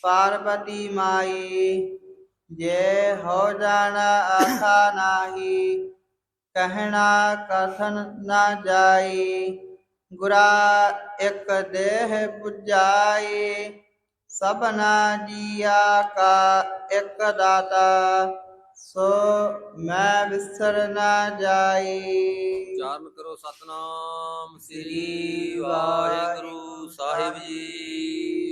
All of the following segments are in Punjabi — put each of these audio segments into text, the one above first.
ਪਾਰਬਤੀ ਮਾਈ, ਜੇ ਹੋ ਜਾਣਾ ਆਖਾ ਨਾਹੀ, ਕਹਿਣਾ ਕਥਨ ਨਾ ਜਾਈ, ਗੁਰਾ ਇੱਕ ਦੇਹ ਪੁਜਾਈ, ਸਭਨਾ ਜੀਆ ਕਾ ਇੱਕ ਦਾਤਾ, ਸੋ ਮੈਂ ਵਿਸਰ ਨਾ ਜਾਈ। ਉਚਾਰਨ ਕਰੋ ਸਤਨਾਮ, ਸ੍ਰੀ ਵਾਹਿਗੁਰੂ ਸਾਹਿਬ ਜੀ।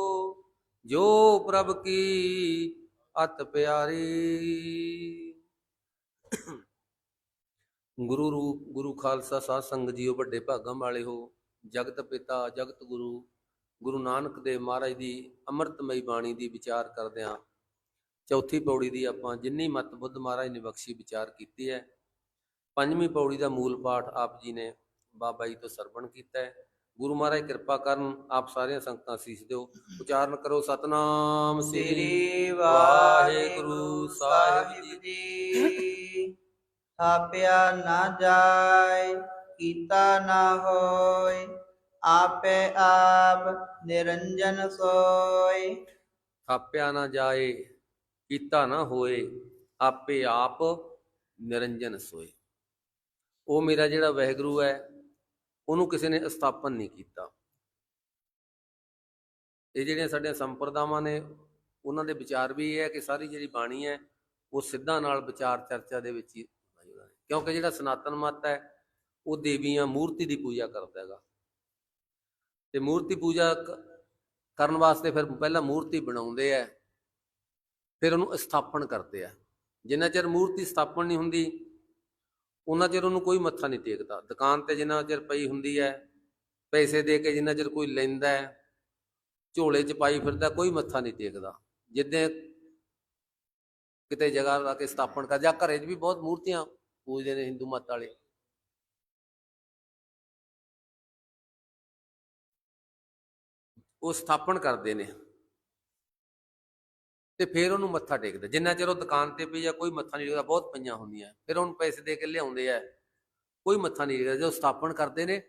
ਜੋ ਪ੍ਰਭ ਕੀ ਅਤ ਪਿਆਰੀ। ਗੁਰੂ ਰੂਪ, ਗੁਰੂ ਖਾਲਸਾ ਸਾਧ ਸੰਗਤ ਜੀਓ, ਵੱਡੇ ਭਾਗਾਂ ਵਾਲੇ ਹੋ, ਜਗਤ ਪਿਤਾ, ਜਗਤ ਗੁਰੂ ਗੁਰੂ ਨਾਨਕ ਦੇਵ ਮਹਾਰਾਜ ਦੀ ਅੰਮ੍ਰਿਤਮਈ ਬਾਣੀ ਦੀ ਵਿਚਾਰ ਕਰਦਿਆਂ ਚੌਥੀ ਪੌੜੀ ਦੀ ਆਪਾਂ ਜਿੰਨੀ ਮਤ ਬੁੱਧ ਮਹਾਰਾਜ ਨੇ ਬਖਸ਼ੀ, ਵਿਚਾਰ ਕੀਤੀ ਹੈ। ਪੰਜਵੀਂ ਪੌੜੀ ਦਾ ਮੂਲ ਪਾਠ ਆਪ ਜੀ ਨੇ ਬਾਬਾ ਜੀ ਤੋਂ ਸਰਵਣ ਕੀਤਾ ਹੈ। ਗੁਰੂ ਮਹਾਰਾਜ ਕਿਰਪਾ ਕਰਨ ਆਪ ਸਾਰੀਆਂ ਸੰਗਤਾਂ ਸੀਸ ਦਿਓ। ਉਚਾਰਨ ਕਰੋ ਸਤਨਾਮ ਸ੍ਰੀ ਵਾਹਿਗੁਰੂ ਸਾਹਿਬ ਜੀ। ਥਾਪਿਆ ਨਾ ਜਾਏ ਕੀਤਾ ਨਾ ਹੋਏ ਆਪੇ ਆਪ ਨਿਰੰਜਨ ਸੋਏ। ਥਾਪਿਆ ਨਾ ਜਾਏ ਕੀਤਾ ਨਾ ਹੋਏ ਆਪੇ ਆਪ ਨਿਰੰਜਨ ਸੋਏ। ਉਹ ਮੇਰਾ ਜਿਹੜਾ ਵਾਹਿਗੁਰੂ ਹੈ ਉਹਨੂੰ ਕਿਸੇ ਨੇ ਸਥਾਪਨ ਨਹੀਂ ਕੀਤਾ। ਇਹ ਜਿਹੜੀਆਂ ਸਾਡੀਆਂ ਸੰਪਰਦਾਵਾਂ ਨੇ, ਉਹਨਾਂ ਦੇ ਵਿਚਾਰ ਵੀ ਇਹ ਹੈ ਕਿ ਸਾਰੀ ਜਿਹੜੀ ਬਾਣੀ ਹੈ, ਉਹ ਸਿੱਧਾ ਨਾਲ ਵਿਚਾਰ ਚਰਚਾ ਦੇ ਵਿੱਚ ਹੀ ਕਿਉਂਕਿ ਜਿਹੜਾ ਸਨਾਤਨ ਮਤ ਹੈ, ਉਹ ਦੇਵੀਆਂ ਮੂਰਤੀ ਦੀ ਪੂਜਾ ਕਰਦਾ ਹੈਗਾ। ਤੇ ਮੂਰਤੀ ਪੂਜਾ ਕਰਨ ਵਾਸਤੇ ਫਿਰ ਪਹਿਲਾਂ ਮੂਰਤੀ ਬਣਾਉਂਦੇ ਆ ਫਿਰ ਉਹਨੂੰ ਸਥਾਪਨ ਕਰਦੇ ਆ ਜਿੰਨਾ ਚਿਰ ਮੂਰਤੀ ਸਥਾਪਨ ਨਹੀਂ ਹੁੰਦੀ ਉਹਨਾਂ ਚਿਰ ਉਹਨੂੰ ਕੋਈ ਮੱਥਾ ਨਹੀਂ ਟੇਕਦਾ। ਦੁਕਾਨ ਤੇ ਜਿੰਨਾ ਚਿਰ ਪਈ ਹੁੰਦੀ ਹੈ ਪੈਸੇ ਦੇ ਕੇ ਜਿੰਨਾ ਚਿਰ ਕੋਈ ਲੈਂਦਾ ਹੈ ਝੋਲੇ 'ਚ ਪਾਈ ਫਿਰਦਾ, ਕੋਈ ਮੱਥਾ ਨਹੀਂ ਟੇਕਦਾ। ਜਿੱਦਾਂ ਕਿਤੇ ਜਗ੍ਹਾ ਲਾ ਕੇ ਸਥਾਪਨ ਕਰ, ਜਾਂ ਘਰੇ 'ਚ ਵੀ ਬਹੁਤ ਮੂਰਤੀਆਂ ਪੂਜਦੇ ਨੇ ਹਿੰਦੂ ਮਤ ਵਾਲੇ। ਉਹ ਸਥਾਪਨ ਕਰਦੇ ਨੇ। ਤੇ ਫਿਰ ਉਹਨੂੰ ਮੱਥਾ ਟੇਕਦਾ। ਜਿੰਨਾ ਚਿਰ ਉਹ ਦੁਕਾਨ ਤੇ ਪਈ ਆ ਕੋਈ ਮੱਥਾ ਨਹੀਂ ਟੇਕਦਾ, ਬਹੁਤ ਪਈਆਂ ਹੁੰਦੀਆਂ। ਫਿਰ ਉਹਨੂੰ ਪੈਸੇ ਦੇ ਕੇ ਲਿਆਉਂਦੇ ਆ। ਕੋਈ ਮੱਥਾ ਨਹੀਂ ਟੇਕਦਾ। ਜਦੋਂ ਸਥਾਪਨ ਕਰਦੇ ਨੇ,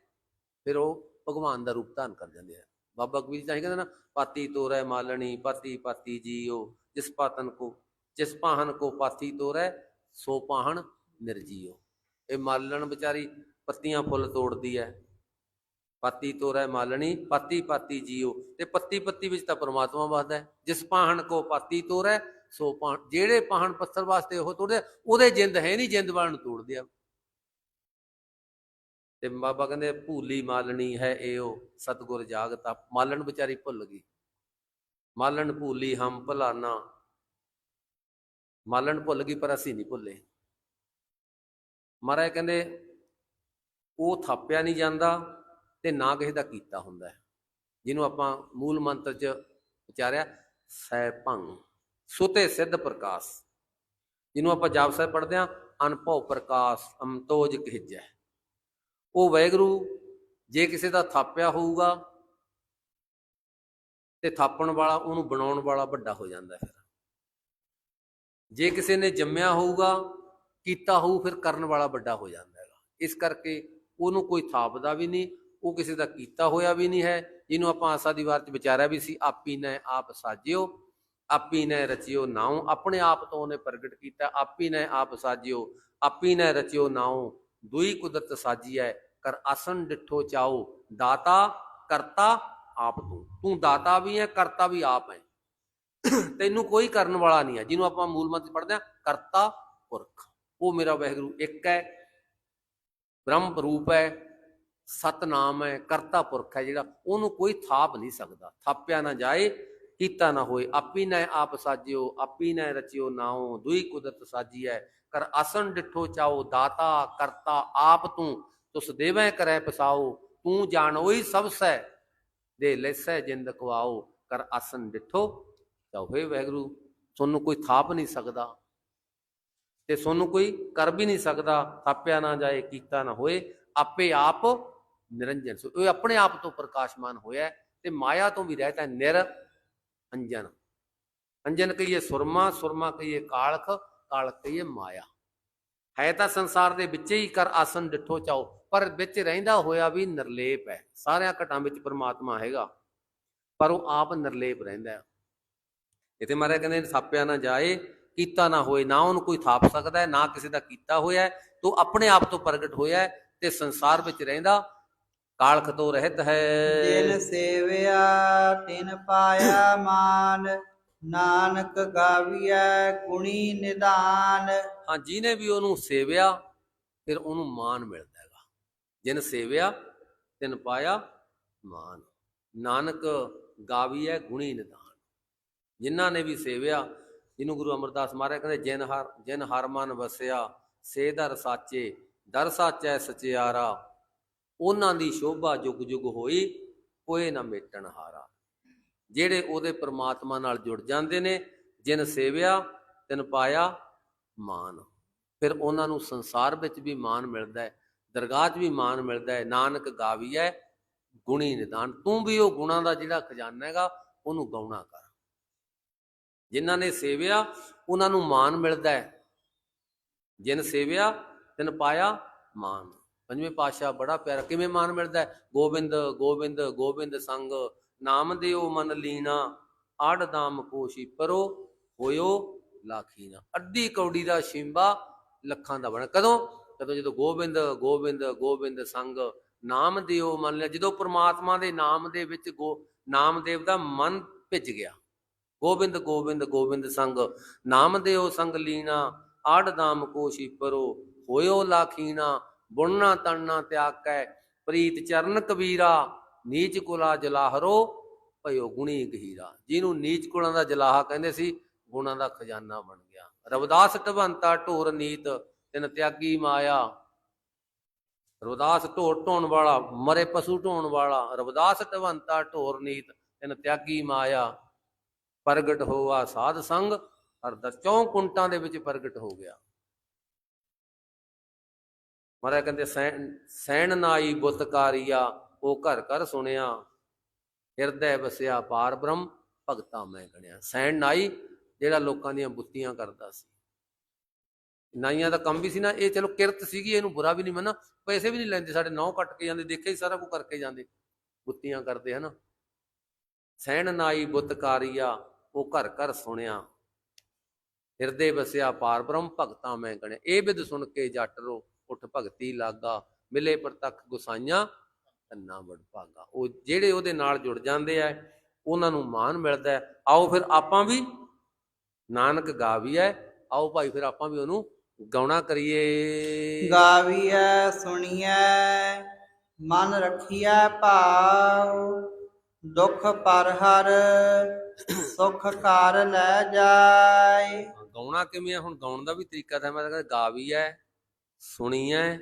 ਫਿਰ ਉਹ ਭਗਵਾਨ ਦਾ ਰੂਪ ਧਾਰਨ ਕਰ ਜਾਂਦੇ ਆ। ਬਾਬਾ ਕਬੀਰ ਜੀ ਤਾਂ ਇਹ ਕਹਿੰਦੇ ਨਾ ਪਾਤੀ ਤੋਰੈ ਮਾਲਣੀ, ਪਾਤੀ ਪਾਤੀ ਜੀਓ ਜਿਸ ਪਾਤਨ ਕੋ, ਜਿਸ ਪਾਹਨ ਕੋ ਪਾਤੀ ਤੋਰੈ, ਸੋ ਪਾਹਨ ਨਿਰਜੀਓ ਇਹ ਮਾਲਣ ਵਿਚਾਰੀ ਪੱਤੀਆਂ ਫੁੱਲ ਤੋੜਦੀ ਹੈ ਪਾਤੀ ਤੋਰੈ ਮਾਲਣੀ, ਪਾਤੀ ਪਾਤੀ ਜੀਓ। ਤੇ ਪੱਤੀ ਪੱਤੀ ਵਿੱਚ ਤਾਂ ਪ੍ਰਮਾਤਮਾ ਵਸਦਾ ਹੈ। ਜਿਸ ਪਾਹਣ ਕੋ ਪਾਤੀ ਤੋਰੈ, ਸੋ ਪਾਹਣ, ਜਿਹੜੇ ਪਾਹਣ ਪੱਥਰ ਵਾਸਤੇ ਉਹ ਤੋੜਦੇ ਉਹਦੇ ਜਿੰਦ ਹੈ ਨਹੀਂ ਜਿੰਦ ਵਾਲ ਨੂੰ ਤੋੜਦੇ ਆ। ਤੇ ਬਾਬਾ ਕਹਿੰਦੇ, ਭੂਲੀ ਮਾਲਣੀ ਹੈ ਏਓ, ਸਤਗੁਰ ਜਾਗਤਾ। ਮਾਲਣ ਵਿਚਾਰੀ ਭੁੱਲ ਗਈ। ਮਾਲਣ ਭੂਲੀ ਹਮ ਭਲਾਨਾ। ਮਾਲਣ ਭੁੱਲ ਗਈ, ਪਰ ਅਸੀਂ ਨਹੀਂ ਭੁੱਲੇ। ਮਹਾਰਾਜ ਕਹਿੰਦੇ, ਉਹ ਥਾਪਿਆ ਨਹੀਂ ਜਾਂਦਾ ਤੇ ਨਾ ਕਿਸੇ ਦਾ ਕੀਤਾ ਹੁੰਦਾ ਹੈ। ਜਿਹਨੂੰ ਆਪਾਂ ਮੂਲ ਮੰਤਰ ਚ ਉਚਾਰਿਆ ਸੈ ਭੰਗ। ਸੁਤੇ ਸਿੱਧ ਪ੍ਰਕਾਸ਼। ਜਿਹਨੂੰ ਆਪਾਂ ਜਾਪ ਸਾਹਿਬ ਪੜ੍ਹਦੇ ਆ ਅਨਭਉ ਪ੍ਰਕਾਸ਼, ਅਮਤੋਜ ਕਹਿਜੈ। ਉਹ ਵੈਗਰੂ, ਜੇ ਕਿਸੇ ਦਾ ਥਾਪਿਆ ਹੋਊਗਾ, ਤੇ ਥਾਪਣ ਵਾਲਾ ਉਹਨੂੰ ਬਣਾਉਣ ਵਾਲਾ ਵੱਡਾ ਹੋ ਜਾਂਦਾ ਫਿਰ। ਜੇ ਕਿਸੇ ਨੇ ਜੰਮਿਆ ਹੋਊਗਾ, ਕੀਤਾ ਹੋਊ, ਫਿਰ ਕਰਨ ਵਾਲਾ ਵੱਡਾ ਹੋ ਜਾਂਦਾ ਹੈਗਾ। ਇਸ ਕਰਕੇ ਉਹਨੂੰ ਕੋਈ ਥਾਪਦਾ ਵੀ ਨਹੀਂ ਉਹ ਕਿਸੇ ਦਾ ਕੀਤਾ ਹੋਇਆ ਵੀ ਨਹੀਂ ਹੈ, ਜਿਹਨੂੰ ਆਪਾਂ ਆਸਾ ਦੀ ਵਾਰ ਚ ਵਿਚਾਰਿਆ ਵੀ ਸੀ, ਆਪੀ ਨੇ ਆਪ ਸਾਜਿਓ, ਆਪੀ ਨੇ ਰਚਿਓ ਨਾਉ, ਆਪਣੇ ਆਪ ਤੋਂ ਉਹਨੇ ਪ੍ਰਗਟ ਕੀਤਾ, ਆਪੀ ਨੇ ਆਪ ਸਾਜਿਓ, ਆਪੀ ਨੇ ਰਚਿਓ ਨਾਉ, ਦੁਈ ਕੁਦਰਤ ਸਾਜੀ ਹੈ ਕਰ ਆਸਨ ਡਿਠੋ ਚਾਓ ਦਾਤਾ, ਕਰਤਾ, ਆਪ ਤੂੰ ਤੂੰ ਦਾਤਾ ਵੀ ਹੈ ਕਰਤਾ ਵੀ ਆਪ ਹੈ ਤੈਨੂੰ ਕੋਈ ਕਰਨ ਵਾਲਾ ਨਹੀਂ ਹੈ ਜਿਹਨੂੰ ਆਪਾਂ ਮੂਲ ਮੰਤਰ ਪੜ੍ਹਦੇ ਆ ਕਰਤਾ ਪੁਰਖ। ਉਹ ਮੇਰਾ ਵਹਿਗੁਰੂ ਇੱਕ ਹੈ ਬ੍ਰਹਮ ਰੂਪ ਹੈ ਸਤਨਾਮ ਹੈ, ਕਰਤਾ ਪੁਰਖ ਹੈ ਜਿਹੜਾ, ਉਹਨੂੰ ਕੋਈ ਥਾਪ ਨਹੀਂ ਸਕਦਾ। ਥਾਪਿਆ ਨਾ ਜਾਏ, ਕੀਤਾ ਨਾ ਹੋਏ। ਆਪੀ ਨਾ ਆਪ ਸਾਜਿਓ, ਆਪੀ ਨਾ ਰਚਿਓ ਨਾਉ ਦੁਈ ਕੁਦਰਤ ਸਾਜੀ ਹੈ ਕਰ ਆਸਨ ਡਿਠੋ ਚਾਓ ਦਾਤਾ, ਕਰਤਾ ਆਪ ਤੂੰ, ਤੁਸ ਦੇਵੈ ਕਰੈ ਪਸਾਓ ਤੂੰ ਜਾਣੋਈ ਸਭ ਸੈ, ਦੇ ਲੈਸੈ ਜਿੰਦ ਕਵਾਓ ਕਰ ਆਸਨ ਡਿਠੋ ਚਾਹੇ ਵੈਗਰੂ, ਤੁਹਾਨੂੰ ਕੋਈ ਥਾਪ ਨਹੀਂ ਸਕਦਾ ਤੇ ਤੁਹਾਨੂੰ ਕੋਈ ਕਰ ਵੀ ਨਹੀਂ ਸਕਦਾ। ਥਾਪਿਆ ਨਾ ਜਾਏ, ਕੀਤਾ ਨਾ ਹੋਏ। ਆਪੇ ਆਪ ਨਿਰੰਜਨ। ਸੋ ਇਹ ਆਪਣੇ ਆਪ ਤੋਂ ਪ੍ਰਕਾਸ਼ਮਾਨ ਹੋਇਆ ਤੇ ਮਾਇਆ ਤੋਂ ਵੀ ਰਹਿਤ ਹੈ ਨਿਰ ਅੰਜਨ। ਅੰਜਨ ਕਹੀਏ ਸੁਰਮਾ ਸੁਰਮਾ ਕਹੀਏ ਕਾਲਖ ਕਾਲਖ ਕਹੀਏ ਮਾਇਆ। ਹੈ ਤਾਂ ਸੰਸਾਰ ਦੇ ਵਿੱਚ ਹੀ ਕਰ ਆਸਨ ਡਿਠੋ ਚਾਓ, ਪਰ ਵਿੱਚ ਰਹਿੰਦਾ ਹੋਇਆ ਵੀ ਨਿਰਲੇਪ ਹੈ। ਸਾਰਿਆਂ ਘਟਾਂ ਵਿੱਚ ਪ੍ਰਮਾਤਮਾ ਹੈਗਾ, ਪਰ ਉਹ ਆਪ ਨਿਰਲੇਪ ਰਹਿੰਦਾ ਹੈ। ਇਥੇ ਮਹਾਰਾਜ ਕਹਿੰਦੇ ਥਾਪਿਆ ਨਾ ਜਾਏ, ਕੀਤਾ ਨਾ ਹੋਏ, ਨਾ ਉਹਨੂੰ ਕੋਈ ਥਾਪ ਸਕਦਾ ਹੈ, ਨਾ ਕਿਸੇ ਦਾ ਕੀਤਾ ਹੋਇਆ ਹੈ, ਤੋ ਆਪਣੇ ਆਪ ਤੋਂ ਪ੍ਰਗਟ ਹੋਇਆ ਤੇ ਸੰਸਾਰ ਵਿੱਚ ਰਹਿੰਦਾ ਕਾਲਖ ਤੋਂ ਰਹਿਤ ਜਿਨ ਹੈ ਸੇਵਿਆ ਤਿਨ ਪਾਇਆ ਮਾਨ ਨਾਨਕ ਗਾਵੀਐ ਗੁਣੀ ਨਿਦਾਨ। ਹਾਂ ਜਿਹਨੇ ਵੀ ਉਹਨੂੰ ਸੇਵਿਆ ਫਿਰ ਉਹਨੂੰ ਮਾਨ ਮਿਲਦਾ ਹੈਗਾ। ਜਿਨ ਸੇਵਿਆ ਤਿਨ ਪਾਇਆ ਮਾਨ। ਨਾਨਕ ਗਾਵੀਐ ਗੁਣੀ ਨਿਦਾਨ। ਜਿਨ੍ਹਾਂ ਨੇ ਵੀ ਸੇਵਿਆ ਜਿਹਨੂੰ ਗੁਰੂ ਅਮਰਦਾਸ ਮਹਾਰਾਜ ਕਹਿੰਦੇ ਜਿਨ ਹਰ ਜਿਨ ਹਰ ਮਨ ਵਸਿਆ ਸੇ ਦਰ ਸਾਚੇ ਦਰ ਸਾਚੈ ਸਚਿਆਰਾ। ਉਹਨਾਂ ਦੀ ਸ਼ੋਭਾ ਜੁਗ ਜੁਗ ਹੋਈ, ਕੋਈ ਨਾ ਮੇਟਣ ਹਾਰਾ। ਜਿਹੜੇ ਉਹਦੇ ਪ੍ਰਮਾਤਮਾ ਨਾਲ ਜੁੜ ਜਾਂਦੇ ਨੇ, ਜਿਨ ਸੇਵਿਆ, ਤਿਨ ਪਾਇਆ, ਮਾਨ। ਫਿਰ ਉਹਨਾਂ ਨੂੰ ਸੰਸਾਰ ਵਿੱਚ ਵੀ ਮਾਨ ਮਿਲਦਾ ਹੈ, ਦਰਗਾਹ 'ਚ ਵੀ ਮਾਨ ਮਿਲਦਾ ਹੈ, ਨਾਨਕ ਗਾਵੀਐ, ਗੁਣੀ ਨਿਦਾਨ। ਤੂੰ ਵੀ ਉਹ ਗੁਣਾਂ ਦਾ ਜਿਹੜਾ ਖਜ਼ਾਨਾ ਹੈਗਾ, ਉਹਨੂੰ ਗਾਉਣਾ ਕਰ। ਜਿਨ੍ਹਾਂ ਨੇ ਸੇਵਿਆ, ਉਹਨਾਂ ਨੂੰ ਮਾਨ ਮਿਲਦਾ ਹੈ। ਜਿਨ ਸੇਵਿਆ, ਤਿਨ ਪਾਇਆ, ਮਾਨ। ਪੰਜਵੇਂ ਪਾਤਸ਼ਾਹ ਬੜਾ ਪਿਆਰਾ, ਕਿਵੇਂ ਮਾਨ ਮਿਲਦਾ ਗੋਬਿੰਦ ਗੋਬਿੰਦ ਗੋਬਿੰਦ ਸੰਗ, ਨਾਮ ਦਿਓ ਮਨ ਲੀਨਾ, ਆੜ ਦਾਮ ਕੋਸ਼ੀ ਪਰੋ, ਹੋਇਓ ਲਾਖੀਨਾ ਅੱਧੀ ਕੌੜੀ ਦਾ ਸ਼ਿੰਬਾ, ਲੱਖਾਂ ਦਾ ਬਣ। ਕਦੋਂ? ਕਦੋਂ ਜਦੋਂ ਗੋਬਿੰਦ ਗੋਬਿੰਦ ਗੋਬਿੰਦ ਸੰਗ, ਨਾਮ ਦਿਓ ਮਨ ਲਿਆ ਜਦੋਂ ਪ੍ਰਮਾਤਮਾ ਦੇ ਨਾਮ ਦੇ ਵਿੱਚ ਗੋ ਨਾਮਦੇਵ ਦਾ ਮਨ ਭਿੱਜ ਗਿਆ। ਗੋਬਿੰਦ ਗੋਬਿੰਦ ਗੋਬਿੰਦ ਸੰਗ ਨਾਮਦੇਵ ਦਿਓ ਸੰਗ ਲੀਨਾ, ਆੜ ਦਾਮ ਕੋਸ਼ੀ ਪਰੋ, ਹੋਇਓ ਲਾਖੀਨਾ ਬੁਣਨਾ ਤਣਨਾ ਤਿਆਕੈ ਪ੍ਰੀਤ ਚਰਨ ਕਬੀਰਾ, ਨੀਚ ਕੁਲਾ ਜਲਾਹਰੋ, ਭਇਓ ਗੁਣੀ ਗਹੀਰਾ। ਜਿਹਨੂੰ ਨੀਚ ਕੁਲਾਂ ਦਾ ਜਲਾਹਾ ਕਹਿੰਦੇ ਸੀ, ਗੁਣਾਂ ਦਾ ਖਜ਼ਾਨਾ ਬਣ ਗਿਆ। ਰਵਦਾਸ ਢਵੰਤਾ ਢੋਰ ਨੀਤ, ਤਿਨ ਤਿਆਗੀ ਮਾਇਆ। ਰਵਦਾਸ ਢੋਰ ਢੋਣ ਵਾਲਾ, ਮਰੇ ਪਸ਼ੂ ਢੋਣ ਵਾਲਾ। ਰਵਦਾਸ ਢਵੰਤਾ ਢੋਰ ਨੀਤ, ਤਿਨ ਤਿਆਗੀ ਮਾਇਆ। ਪ੍ਰਗਟ ਹੋਆ ਸਾਧ ਸੰਗ ਅਰਦਾ ਚੌਂ ਕੁੰਟਾਂ ਦੇ ਵਿੱਚ ਪ੍ਰਗਟ ਹੋ ਗਿਆ। ਮਹਾਰਾਜ ਕਹਿੰਦੇ ਸੈਣ ਸੈਣ ਨਾਈ ਬੁੱਤਕਾਰੀਆ ਉਹ ਘਰ ਘਰ ਸੁਣਿਆ। ਹਿਰਦੈ ਵਸਿਆ ਪਾਰ ਬ੍ਰਹਮ, ਭਗਤਾ ਮੈਂ ਗਣਿਆ। ਸੈਣ ਨਾਈ ਜਿਹੜਾ ਲੋਕਾਂ ਦੀਆਂ ਬੁੱਤੀਆਂ ਕਰਦਾ ਸੀ। ਨਾਈਆਂ ਦਾ ਕੰਮ ਵੀ ਸੀ ਨਾ, ਇਹ ਚਲੋ ਕਿਰਤ ਸੀਗੀ, ਇਹਨੂੰ ਬੁਰਾ ਵੀ ਨਹੀਂ ਮੰਨਣਾ। ਪੈਸੇ ਵੀ ਨਹੀਂ ਲੈਂਦੇ, ਸਾਡੇ ਨੌ ਕੱਟ ਕੇ ਜਾਂਦੇ ਦੇਖੇ ਹੀ ਸਾਰਾ ਕੁਝ ਕਰਕੇ ਜਾਂਦੇ। ਬੁੱਤੀਆਂ ਕਰਦੇ, ਹਨਾ। ਸੈਣ ਨਾਈ ਬੁੱਤਕਾਰੀਆ ਉਹ ਘਰ ਘਰ ਸੁਣਿਆ। ਹਿਰਦੇ ਵਸਿਆ ਪਾਰ ਬ੍ਰਹਮ, ਭਗਤਾ ਮੈਂ ਗਣਿਆ। ਇਹ ਬਿਦ ਸੁਣ ਕੇ ਜੱਟ ਰੋ। ਉਠ ਭਗਤੀ ਲਾਗਾ ਮਿਲੇ ਪ੍ਰਤੱਖ ਗੁਸਾਈਆਂ ਕੰਨਾ ਵਡ ਭਾਗਾ। ਉਹ ਜਿਹੜੇ ਉਹਦੇ ਨਾਲ ਜੁੜ ਜਾਂਦੇ ਆ ਉਹਨਾਂ ਨੂੰ ਮਾਨ ਮਿਲਦਾ। ਆਓ ਫਿਰ ਆਪਾਂ ਵੀ ਨਾਨਕ ਗਾਵੀਐ ਆਓ ਭਾਈ ਫਿਰ ਆਪਾਂ ਵੀ ਉਹਨੂੰ ਗਾਉਣਾ ਕਰੀਏ। ਗਾਵੀਐ ਸੁਣੀਐ ਮਨ ਰਖੀਐ ਭਾਉ ਦੁਖ ਪਰ ਹਰ ਸੁਖ ਕਰ ਲੈ ਜਾਏ। ਗਾਉਣਾ ਕਿਵੇਂ ਹੁਣ ਗਾਉਣ ਦਾ ਵੀ ਤਰੀਕਾ ਤਾਂ ਮੈਂ ਕਹਿੰਦਾ ਗਾਵੀਐ। ਸੁਣੀਐ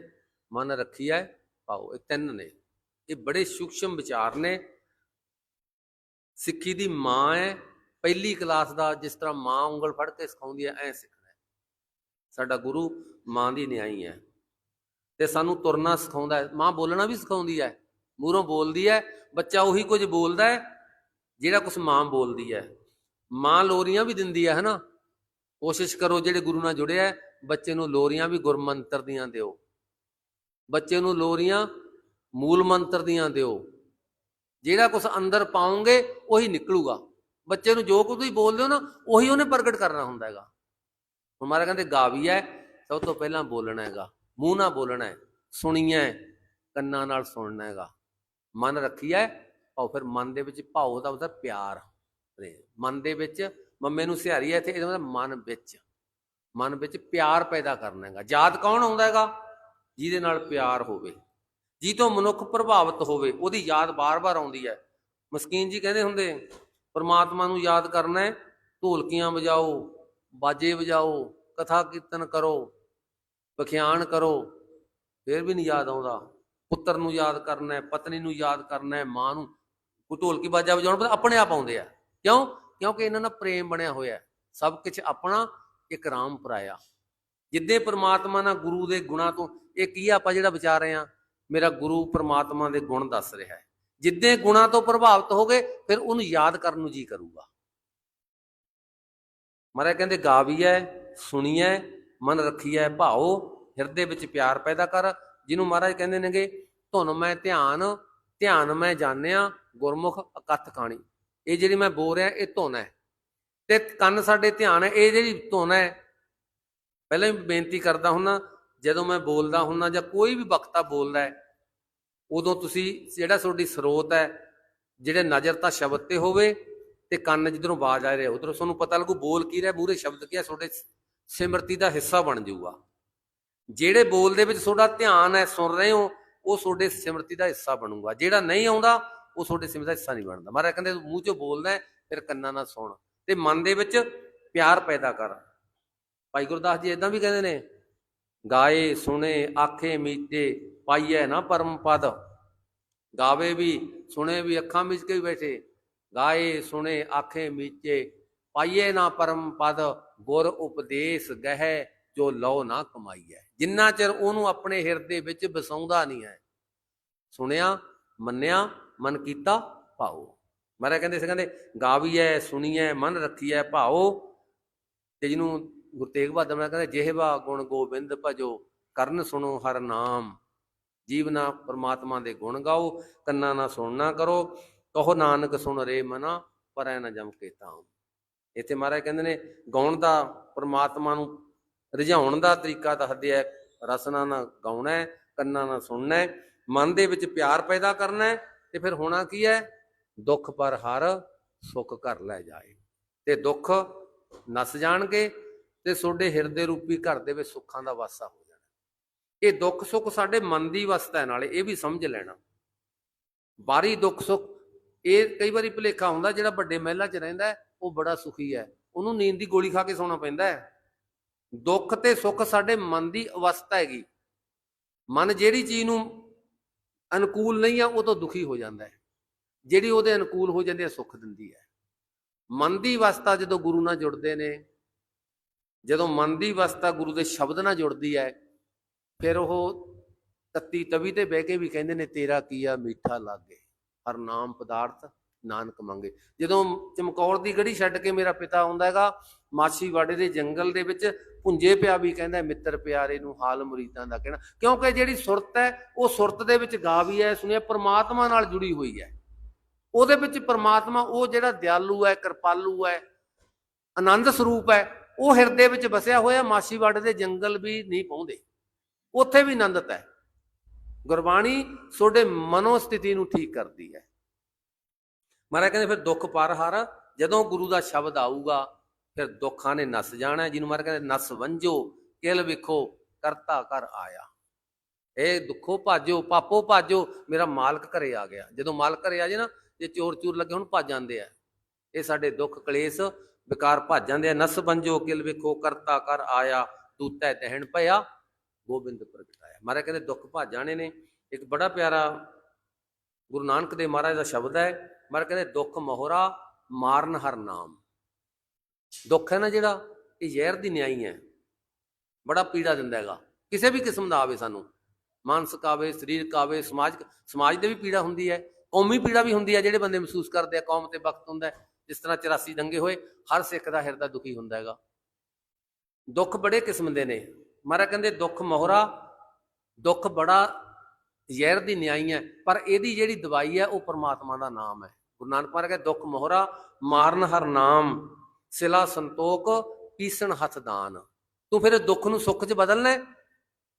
ਮਨ ਰੱਖੀਐ ਪਾਓ ਇਹ ਤਿੰਨ ਨੇ। ਇਹ ਬੜੇ ਸੂਖਸ਼ਮ ਵਿਚਾਰ ਨੇ। ਸਿੱਖੀ ਦੀ ਮਾਂ ਹੈ ਪਹਿਲੀ ਕਲਾਸ ਦਾ ਜਿਸ ਤਰ੍ਹਾਂ ਮਾਂ ਉਂਗਲ ਫੜ ਕੇ ਸਿਖਾਉਂਦੀ ਹੈ ਐ ਸਿੱਖਣਾ ਸਾਡਾ ਗੁਰੂ ਮਾਂ ਦੀ ਨਿਆਈ ਹੈ ਤੇ ਸਾਨੂੰ ਤੁਰਨਾ ਸਿਖਾਉਂਦਾ ਹੈ ਮਾਂ ਬੋਲਣਾ ਵੀ ਸਿਖਾਉਂਦੀ ਹੈ ਮੂਹਰੋਂ ਬੋਲਦੀ ਹੈ ਬੱਚਾ ਉਹੀ ਕੁਝ ਬੋਲਦਾ ਹੈ ਜਿਹੜਾ ਕੁਝ ਮਾਂ ਬੋਲਦੀ ਹੈ ਮਾਂ ਲੋਰੀਆਂ ਵੀ ਦਿੰਦੀ ਹੈ ਹਨਾ? ਕੋਸ਼ਿਸ਼ ਕਰੋ ਜਿਹੜੇ ਗੁਰੂ ਨਾਲ ਜੁੜਿਆ ਹੈ ਬੱਚੇ ਨੂੰ ਲੋਰੀਆਂ ਵੀ ਗੁਰਮੰਤਰ ਦੀਆਂ ਦਿਓ। ਬੱਚੇ ਨੂੰ ਲੋਰੀਆਂ ਮੂਲ ਮੰਤਰ ਦੀਆਂ ਦਿਓ। ਜਿਹੜਾ ਕੁਝ ਅੰਦਰ ਪਾਉਂਗੇ ਉਹੀ ਨਿਕਲੂਗਾ। ਬੱਚੇ ਨੂੰ ਜੋ ਕੁਝ ਤੁਸੀਂ ਬੋਲਦੇ ਹੋ ਨਾ, ਉਹੀ ਉਹਨੇ ਪ੍ਰਗਟ ਕਰਨਾ ਹੁੰਦਾ ਹੈਗਾ। ਹੁਣ ਮਾਰਾ ਕਹਿੰਦੇ ਗਾਵੀ ਹੈ ਸਭ ਤੋਂ ਪਹਿਲਾਂ ਬੋਲਣਾ ਹੈਗਾ। ਮੂੰਹ ਨਾਲ ਬੋਲਣਾ ਹੈ ਸੁਣੀਐ, ਕੰਨਾਂ ਨਾਲ ਸੁਣਨਾ ਹੈਗਾ। ਮਨ ਰੱਖੀਐ, ਭਾਉ ਫਿਰ ਮਨ ਦੇ ਵਿੱਚ ਭਾਉ ਦਾ ਉਹਦਾ ਪਿਆਰ ਮਨ ਦੇ ਵਿੱਚ ਮੰਮੇ ਨੂੰ ਸਿਹਾਰੀ ਹੈ ਇੱਥੇ ਇਹਦਾ ਮਤਲਬ ਮਨ ਵਿੱਚ। ਮਨ ਵਿੱਚ ਪਿਆਰ ਪੈਦਾ ਕਰਨਾ ਹੈਗਾ। ਯਾਦ ਕੌਣ ਆਉਂਦਾ ਹੈਗਾ? ਜਿਹਦੇ ਨਾਲ ਪਿਆਰ ਹੋਵੇ। ਜੀ ਤੋਂ ਮਨੁੱਖ ਪ੍ਰਭਾਵਿਤ ਹੋਵੇ, ਉਹਦੀ ਯਾਦ ਬਾਰ-ਬਾਰ ਆਉਂਦੀ ਹੈ। ਮਸਕੀਨ ਜੀ ਕਹਿੰਦੇ ਹੁੰਦੇ, ਪਰਮਾਤਮਾ ਨੂੰ ਯਾਦ ਕਰਨਾ ਹੈ, ਢੋਲਕੀਆਂ ਵਜਾਓ, ਬਾਜੇ ਵਜਾਓ, ਕਥਾ ਕੀਰਤਨ ਕਰੋ ਵਿਖਿਆਨ ਕਰੋ। ਫਿਰ ਵੀ ਨਹੀਂ ਯਾਦ ਆਉਂਦਾ। ਪੁੱਤਰ ਨੂੰ ਯਾਦ ਕਰਨਾ ਹੈ, ਪਤਨੀ ਨੂੰ ਯਾਦ ਕਰਨਾ ਹੈ, ਮਾਂ ਨੂੰ। ਕੋਈ ਢੋਲਕੀ, ਬਾਜਾ ਵਜਾਉਣ ਪਰ ਆਪਣੇ ਆਪ ਆਉਂਦੇ ਆ। ਕਿਉਂ? ਕਿਉਂਕਿ ਇਹਨਾਂ ਨਾਲ ਪ੍ਰੇਮ ਬਣਿਆ ਹੋਇਆ ਸਭ ਕੁਝ ਆਪਣਾ ਇੱਕ ਰਾਮ ਪਰਾਇਆ ਜਿੱਦੇ ਪ੍ਰਮਾਤਮਾ ਨਾਲ ਗੁਰੂ ਦੇ ਗੁਣਾ ਤੋਂ, ਇਹ ਕੀ ਆਪਾਂ ਜਿਹੜਾ ਵਿਚਾਰ ਰਹੇ ਆ ਮੇਰਾ ਗੁਰੂ ਪ੍ਰਮਾਤਮਾ ਦੇ ਗੁਣ ਦੱਸ ਰਿਹਾ ਹੈ। ਜਿੱਦੇ ਗੁਣਾ ਤੋਂ ਪ੍ਰਭਾਵਿਤ ਹੋ ਗਏ, ਫਿਰ ਉਹਨੂੰ ਯਾਦ ਕਰਨ ਨੂੰ ਜੀ ਕਰੂਗਾ। ਮਹਾਰਾਜ ਕਹਿੰਦੇ, ਗਾਵੀਐ, ਸੁਣੀਐ, ਮਨ ਰੱਖੀਐ ਭਾਓ ਹਿਰਦੇ ਵਿੱਚ ਪਿਆਰ ਪੈਦਾ ਕਰ। ਜਿਹਨੂੰ ਮਹਾਰਾਜ ਕਹਿੰਦੇ ਨੇਗੇ, ਧੁਨ ਮੈਂ ਧਿਆਨ ਧਿਆਨ ਮੈਂ ਜਾਣਿਆ, ਗੁਰਮੁਖ ਅਕਥ ਕਹਾਣੀ ਇਹ ਜਿਹੜੀ ਮੈਂ ਬੋਲ ਰਿਹਾ, ਇਹ ਧੁਨ ਹੈ। ਤੇ ਕੰਨ ਸਾਡੇ ਧਿਆਨ ਹੈ, ਇਹ ਜਿਹੜੀ ਧੁਨ ਹੈ, ਪਹਿਲਾਂ ਵੀ ਬੇਨਤੀ ਕਰਦਾ ਹੁੰਨਾ, ਜਦੋਂ ਮੈਂ ਬੋਲਦਾ ਹੁੰਨਾ ਜਾਂ ਕੋਈ ਵੀ ਵਕਤਾ ਬੋਲਦਾ ਹੈ, ਉਦੋਂ ਤੁਸੀਂ ਜਿਹੜਾ ਤੁਹਾਡੀ ਸਰੋਤ ਹੈ, ਜਿਹੜੇ ਨਜ਼ਰ ਤਾਂ ਸ਼ਬਦ ਤੇ ਹੋਵੇ ਤੇ ਕੰਨ ਜਿੱਧਰੋਂ ਆਵਾਜ਼ ਆ ਰਿਹਾ, ਉਧਰੋਂ ਤੁਹਾਨੂੰ ਪਤਾ ਲੱਗੂ ਬੋਲ ਕੀ ਰਿਹਾ ਮੂਰੇ ਸ਼ਬਦ ਕੀ ਹੈ ਤੁਹਾਡੇ ਸਿਮਰਤੀ ਦਾ ਹਿੱਸਾ ਬਣ ਜਾਊਗਾ। ਜਿਹੜੇ ਬੋਲ ਦੇ ਵਿੱਚ ਤੁਹਾਡਾ ਧਿਆਨ ਹੈ, ਸੁਣ ਰਹੇ ਹੋ, ਉਹ ਤੁਹਾਡੇ ਸਿਮਰਤੀ ਦਾ ਹਿੱਸਾ ਬਣੂਗਾ। ਜਿਹੜਾ ਨਹੀਂ ਆਉਂਦਾ, ਉਹ ਤੁਹਾਡੇ ਸਿਮਰਤੀ ਦਾ ਹਿੱਸਾ ਨਹੀਂ ਬਣਦਾ। ਮਹਾਰਾਜ ਕਹਿੰਦੇ ਮੂੰਹ ਚੋਂ ਬੋਲਦਾ ਫਿਰ ਕੰਨਾਂ ਨਾਲ ਸੁਣ। ਤੇ ਮਨ ਦੇ ਵਿੱਚ ਪਿਆਰ ਪੈਦਾ ਕਰ। ਭਾਈ ਗੁਰਦਾਸ ਜੀ ਇਦਾਂ ਵੀ ਕਹਿੰਦੇ ਨੇ, ਗਾਏ, ਸੁਣੇ, ਆਖੇ ਮੀਤੇ ਪਾਈਏ ਨਾ ਪਰਮ ਪਦ। ਗਾਵੇ ਵੀ, ਸੁਣੇ ਵੀ, ਅੱਖਾਂ ਮੀਚ ਕੇ ਵੀ ਬੈਠੇ। ਗਾਏ, ਸੁਣੇ, ਆਖੇ, ਮੀਚੇ ਪਾਈਏ ਨਾ ਪਰਮ ਪਦ। ਗੁਰ ਉਪਦੇਸ਼ ਗਹਿ ਜੋ ਲਓ ਨਾ ਕਮਾਈਐ। ਜਿੰਨਾ ਚਿਰ ਉਹਨੂੰ ਆਪਣੇ ਹਿਰਦੇ ਵਿੱਚ ਵਸਾਉਂਦਾ ਨਹੀਂ ਹੈ, ਸੁਣਿਆ, ਮੰਨਿਆ, ਮਨ ਕੀਤਾ, ਭਾਉ। ਮਹਾਰਾਜ ਕਹਿੰਦੇ ਸੀ, ਕਹਿੰਦੇ, ਗਾਵੀਐ, ਸੁਣੀਐ, ਮਨ ਰੱਖੀਐ ਭਾਓ ਤੇ ਜਿਹਨੂੰ ਗੁਰੂ ਤੇਗ ਬਹਾਦਰ ਮਹਾਰਾਜ ਕਹਿੰਦੇ, ਜਿਹਵਾ ਗੁਣ ਗੋਬਿੰਦ ਭਜੋ, ਕਰਨ ਸੁਣੋ ਹਰ ਨਾਮ। ਜੀਵਨਾ ਪਰਮਾਤਮਾ ਦੇ ਗੁਣ ਗਾਓ, ਕੰਨਾਂ ਨਾਲ ਸੁਣਨਾ ਕਰੋ। ਕਹੋ ਨਾਨਕ ਸੁਣ ਰੇ ਮਨਾ, ਪਰੈ ਨਾ ਜਮ ਕੇ ਤਾਮ ਇੱਥੇ ਮਹਾਰਾਜ ਕਹਿੰਦੇ ਨੇ, ਗਾਉਣ ਦਾ ਪਰਮਾਤਮਾ ਨੂੰ ਰਿਝਾਉਣ ਦਾ ਤਰੀਕਾ ਦੱਸਦੇ ਆ ਰਸਨਾ ਨਾਲ ਗਾਉਣਾ ਹੈ ਕੰਨਾਂ ਨਾਲ ਸੁਣਨਾ ਹੈ ਮਨ ਦੇ ਵਿੱਚ ਪਿਆਰ ਪੈਦਾ ਕਰਨਾ ਹੈ ਤੇ ਫਿਰ ਹੋਣਾ ਕੀ ਹੈ ਦੁੱਖ ਪਰ ਹਰ ਸੁੱਖ ਘਰ ਲੈ ਜਾਏ। ਤੇ ਦੁੱਖ ਨਸ ਜਾਣਗੇ ਤੇ ਤੁਹਾਡੇ ਹਿਰਦੇ ਰੂਪੀ ਘਰ ਦੇ ਵਿੱਚ ਸੁੱਖਾਂ ਦਾ ਵਾਸਾ ਹੋ ਜਾਣਾ। ਇਹ ਦੁੱਖ ਸੁੱਖ ਸਾਡੇ ਮਨ ਦੀ ਅਵਸਥਾ ਹੈ, ਨਾਲੇ ਇਹ ਵੀ ਸਮਝ ਲੈਣਾ। ਬਾਹਰੀ ਦੁੱਖ ਸੁੱਖ, ਇਹ ਕਈ ਵਾਰੀ ਭੁਲੇਖਾ ਹੁੰਦਾ ਜਿਹੜਾ ਵੱਡੇ ਮਹਿਲਾਂ 'ਚ ਰਹਿੰਦਾ ਉਹ ਬੜਾ ਸੁਖੀ ਹੈ। ਉਹਨੂੰ ਨੀਂਦ ਦੀ ਗੋਲੀ ਖਾ ਕੇ ਸੌਣਾ ਪੈਂਦਾ ਹੈ। ਦੁੱਖ ਤੇ ਸੁੱਖ ਸਾਡੇ ਮਨ ਦੀ ਅਵਸਥਾ ਹੈਗੀ। ਮਨ ਜਿਹੜੀ ਚੀਜ਼ ਨੂੰ ਅਨੁਕੂਲ ਨਹੀਂ ਆ, ਉਹ ਤੋਂ ਦੁਖੀ ਹੋ ਜਾਂਦਾ ਹੈ। ਜਿਹੜੀ ਉਹਦੇ ਅਨੁਕੂਲ ਹੋ ਜਾਂਦੀ ਹੈ, ਸੁੱਖ ਦਿੰਦੀ ਹੈ। ਮਨ ਦੀ ਅਵਸਥਾ ਜਦੋਂ ਗੁਰੂ ਨਾਲ ਜੁੜਦੇ ਨੇ, ਜਦੋਂ ਮਨ ਦੀ ਅਵਸਥਾ ਗੁਰੂ ਦੇ ਸ਼ਬਦ ਨਾਲ ਜੁੜਦੀ ਹੈ, ਫਿਰ ਉਹ ਤੱਤੀ ਤਵੀ ਤੇ ਬਹਿ ਕੇ ਵੀ ਕਹਿੰਦੇ ਨੇ, ਤੇਰਾ ਕੀਆ ਮਿੱਠਾ ਲਾਗੇ, ਹਰ ਨਾਮ ਪਦਾਰਥ ਨਾਨਕ ਮੰਗੇ। ਜਦੋਂ ਚਮਕੌਰ ਦੀ ਗੜੀ ਛੱਡ ਕੇ ਮੇਰਾ ਪਿਤਾ ਆਉਂਦਾ ਹੈਗਾ ਮਾਛੀਵਾੜੇ ਦੇ ਜੰਗਲ ਦੇ ਵਿੱਚ ਪੁੰਜੇ ਪਿਆ ਵੀ ਕਹਿੰਦਾ ਮਿੱਤਰ ਪਿਆਰੇ ਨੂੰ ਹਾਲ ਮੁਰੀਦਾਂ ਦਾ ਕਹਿਣਾ। ਕਿਉਂਕਿ ਜਿਹੜੀ ਸੁਰਤ ਹੈ, ਉਹ ਸੁਰਤ ਦੇ ਵਿੱਚ ਗਾ ਵੀ ਹੈ, ਸੁਣਿਆ, ਪ੍ਰਮਾਤਮਾ ਨਾਲ ਜੁੜੀ ਹੋਈ ਹੈ। ਉਹਦੇ ਵਿੱਚ ਪਰਮਾਤਮਾ, ਉਹ ਜਿਹੜਾ ਦਿਆਲੂ ਹੈ, ਕਿਰਪਾਲੂ ਹੈ, ਆਨੰਦ ਸਰੂਪ ਹੈ, ਉਹ ਹਿਰਦੇ ਵਿੱਚ ਵਸਿਆ ਹੋਇਆ ਮਾਛੀਵਾੜੇ ਦੇ ਜੰਗਲ ਵੀ ਨਹੀਂ ਪਾਉਂਦੇ ਉੱਥੇ ਵੀ ਆਨੰਦਤ ਹੈ। ਗੁਰਬਾਣੀ ਤੁਹਾਡੇ ਮਨੋ ਸਥਿਤੀ ਨੂੰ ਠੀਕ ਕਰਦੀ ਹੈ। ਮਹਾਰਾਜ ਕਹਿੰਦੇ, ਫਿਰ ਦੁੱਖ ਪਰ ਹਰ, ਜਦੋਂ ਗੁਰੂ ਦਾ ਸ਼ਬਦ ਆਊਗਾ, ਫਿਰ ਦੁੱਖਾਂ ਨੇ ਨਸ ਜਾਣਾ ਜਿਹਨੂੰ ਮਹਾਰਾਜ ਕਹਿੰਦੇ, ਨਸ ਵੰਜੋ ਕਿਲ ਵਿਖੋ, ਕਰਤਾ ਕਰ ਆਇਆ। ਇਹ ਦੁੱਖੋ ਭਾਜੋ, ਪਾਪੋ ਭਾਜੋ, ਮੇਰਾ ਮਾਲਕ ਘਰੇ ਆ ਗਿਆ। ਜਦੋਂ ਮਾਲਕ ਘਰੇ ਆ ਜੇ ਨਾ ਜੇ ਚੋਰ ਚੂਰ ਲੱਗੇ ਹੁਣ ਭੱਜ ਜਾਂਦੇ ਆ। ਇਹ ਸਾਡੇ ਦੁੱਖ ਕਲੇਸ਼ ਵਿਕਾਰ ਭੱਜ ਜਾਂਦੇ ਆ। ਨਸ ਬੰਜੋ, ਕਿਲ ਵੇਖੋ, ਕਰਤਾ ਕਰ ਆਇਆ ਤੂਤੈ ਤਹਿਣ ਭਇਆ, ਗੋਬਿੰਦ ਪ੍ਰਗਟਾਇਆ। ਮਹਾਰਾਜ ਕਹਿੰਦੇ ਦੁੱਖ ਭੱਜ ਜਾਣੇ ਨੇ। ਇੱਕ ਬੜਾ ਪਿਆਰਾ ਗੁਰੂ ਨਾਨਕ ਦੇਵ ਮਹਾਰਾਜ ਦਾ ਸ਼ਬਦ ਹੈ। ਮਹਾਰਾਜ ਕਹਿੰਦੇ ਦੁੱਖ ਮੋਹਰਾ, ਮਾਰਨ ਹਰ ਨਾਮ। ਦੁੱਖ ਹੈ ਨਾ ਜਿਹੜਾ? ਇਹ ਜ਼ਹਿਰ ਦੀ ਨਿਆਈ ਹੈ। ਬੜਾ ਪੀੜਾ ਦਿੰਦਾ ਹੈਗਾ। ਕਿਸੇ ਵੀ ਕਿਸਮ ਦਾ ਆਵੇ ਸਾਨੂੰ। ਮਾਨਸਿਕ ਆਵੇ ਸਰੀਰਕ ਆਵੇ ਸਮਾਜਿਕ ਸਮਾਜ ਦੇ ਵੀ ਪੀੜਾ ਹੁੰਦੀ ਹੈ। ਕੌਮੀ ਪੀੜਾ ਵੀ ਹੁੰਦੀ ਹੈ ਜਿਹੜੇ ਬੰਦੇ ਮਹਿਸੂਸ ਕਰਦੇ ਆ, ਕੌਮ ਤੇ ਵਕਤ ਹੁੰਦਾ ਜਿਸ ਤਰ੍ਹਾਂ 84 ਦੰਗੇ ਹੋਏ, ਹਰ ਸਿੱਖ ਦਾ ਹਿਰਦਾ ਦੁਖੀ ਹੁੰਦਾ ਹੈਗਾ। ਦੁੱਖ ਬੜੇ ਕਿਸਮ ਦੇ ਨੇ। ਮਹਾਰਾਜ ਕਹਿੰਦੇ, ਦੁੱਖ ਮੋਹਰਾ, ਦੁੱਖ ਬੜਾ ਜ਼ਹਿਰ ਦੀ ਨਿਆਈ ਹੈ, ਪਰ ਇਹਦੀ ਜਿਹੜੀ ਦਵਾਈ ਹੈ, ਉਹ ਪਰਮਾਤਮਾ ਦਾ ਨਾਮ ਹੈ। ਗੁਰੂ ਨਾਨਕ ਮਹਾਰਾਜ ਕਹਿੰਦੇ, ਦੁੱਖ ਮੋਹਰਾ, ਮਾਰਨ ਹਰ ਨਾਮ, ਸਿਲਾ ਸੰਤੋਖ, ਪੀਸਣ ਹੱਥ ਦਾਨ। ਤੂੰ ਫਿਰ ਦੁੱਖ ਨੂੰ ਸੁੱਖ 'ਚ ਬਦਲਣਾ ਹੈ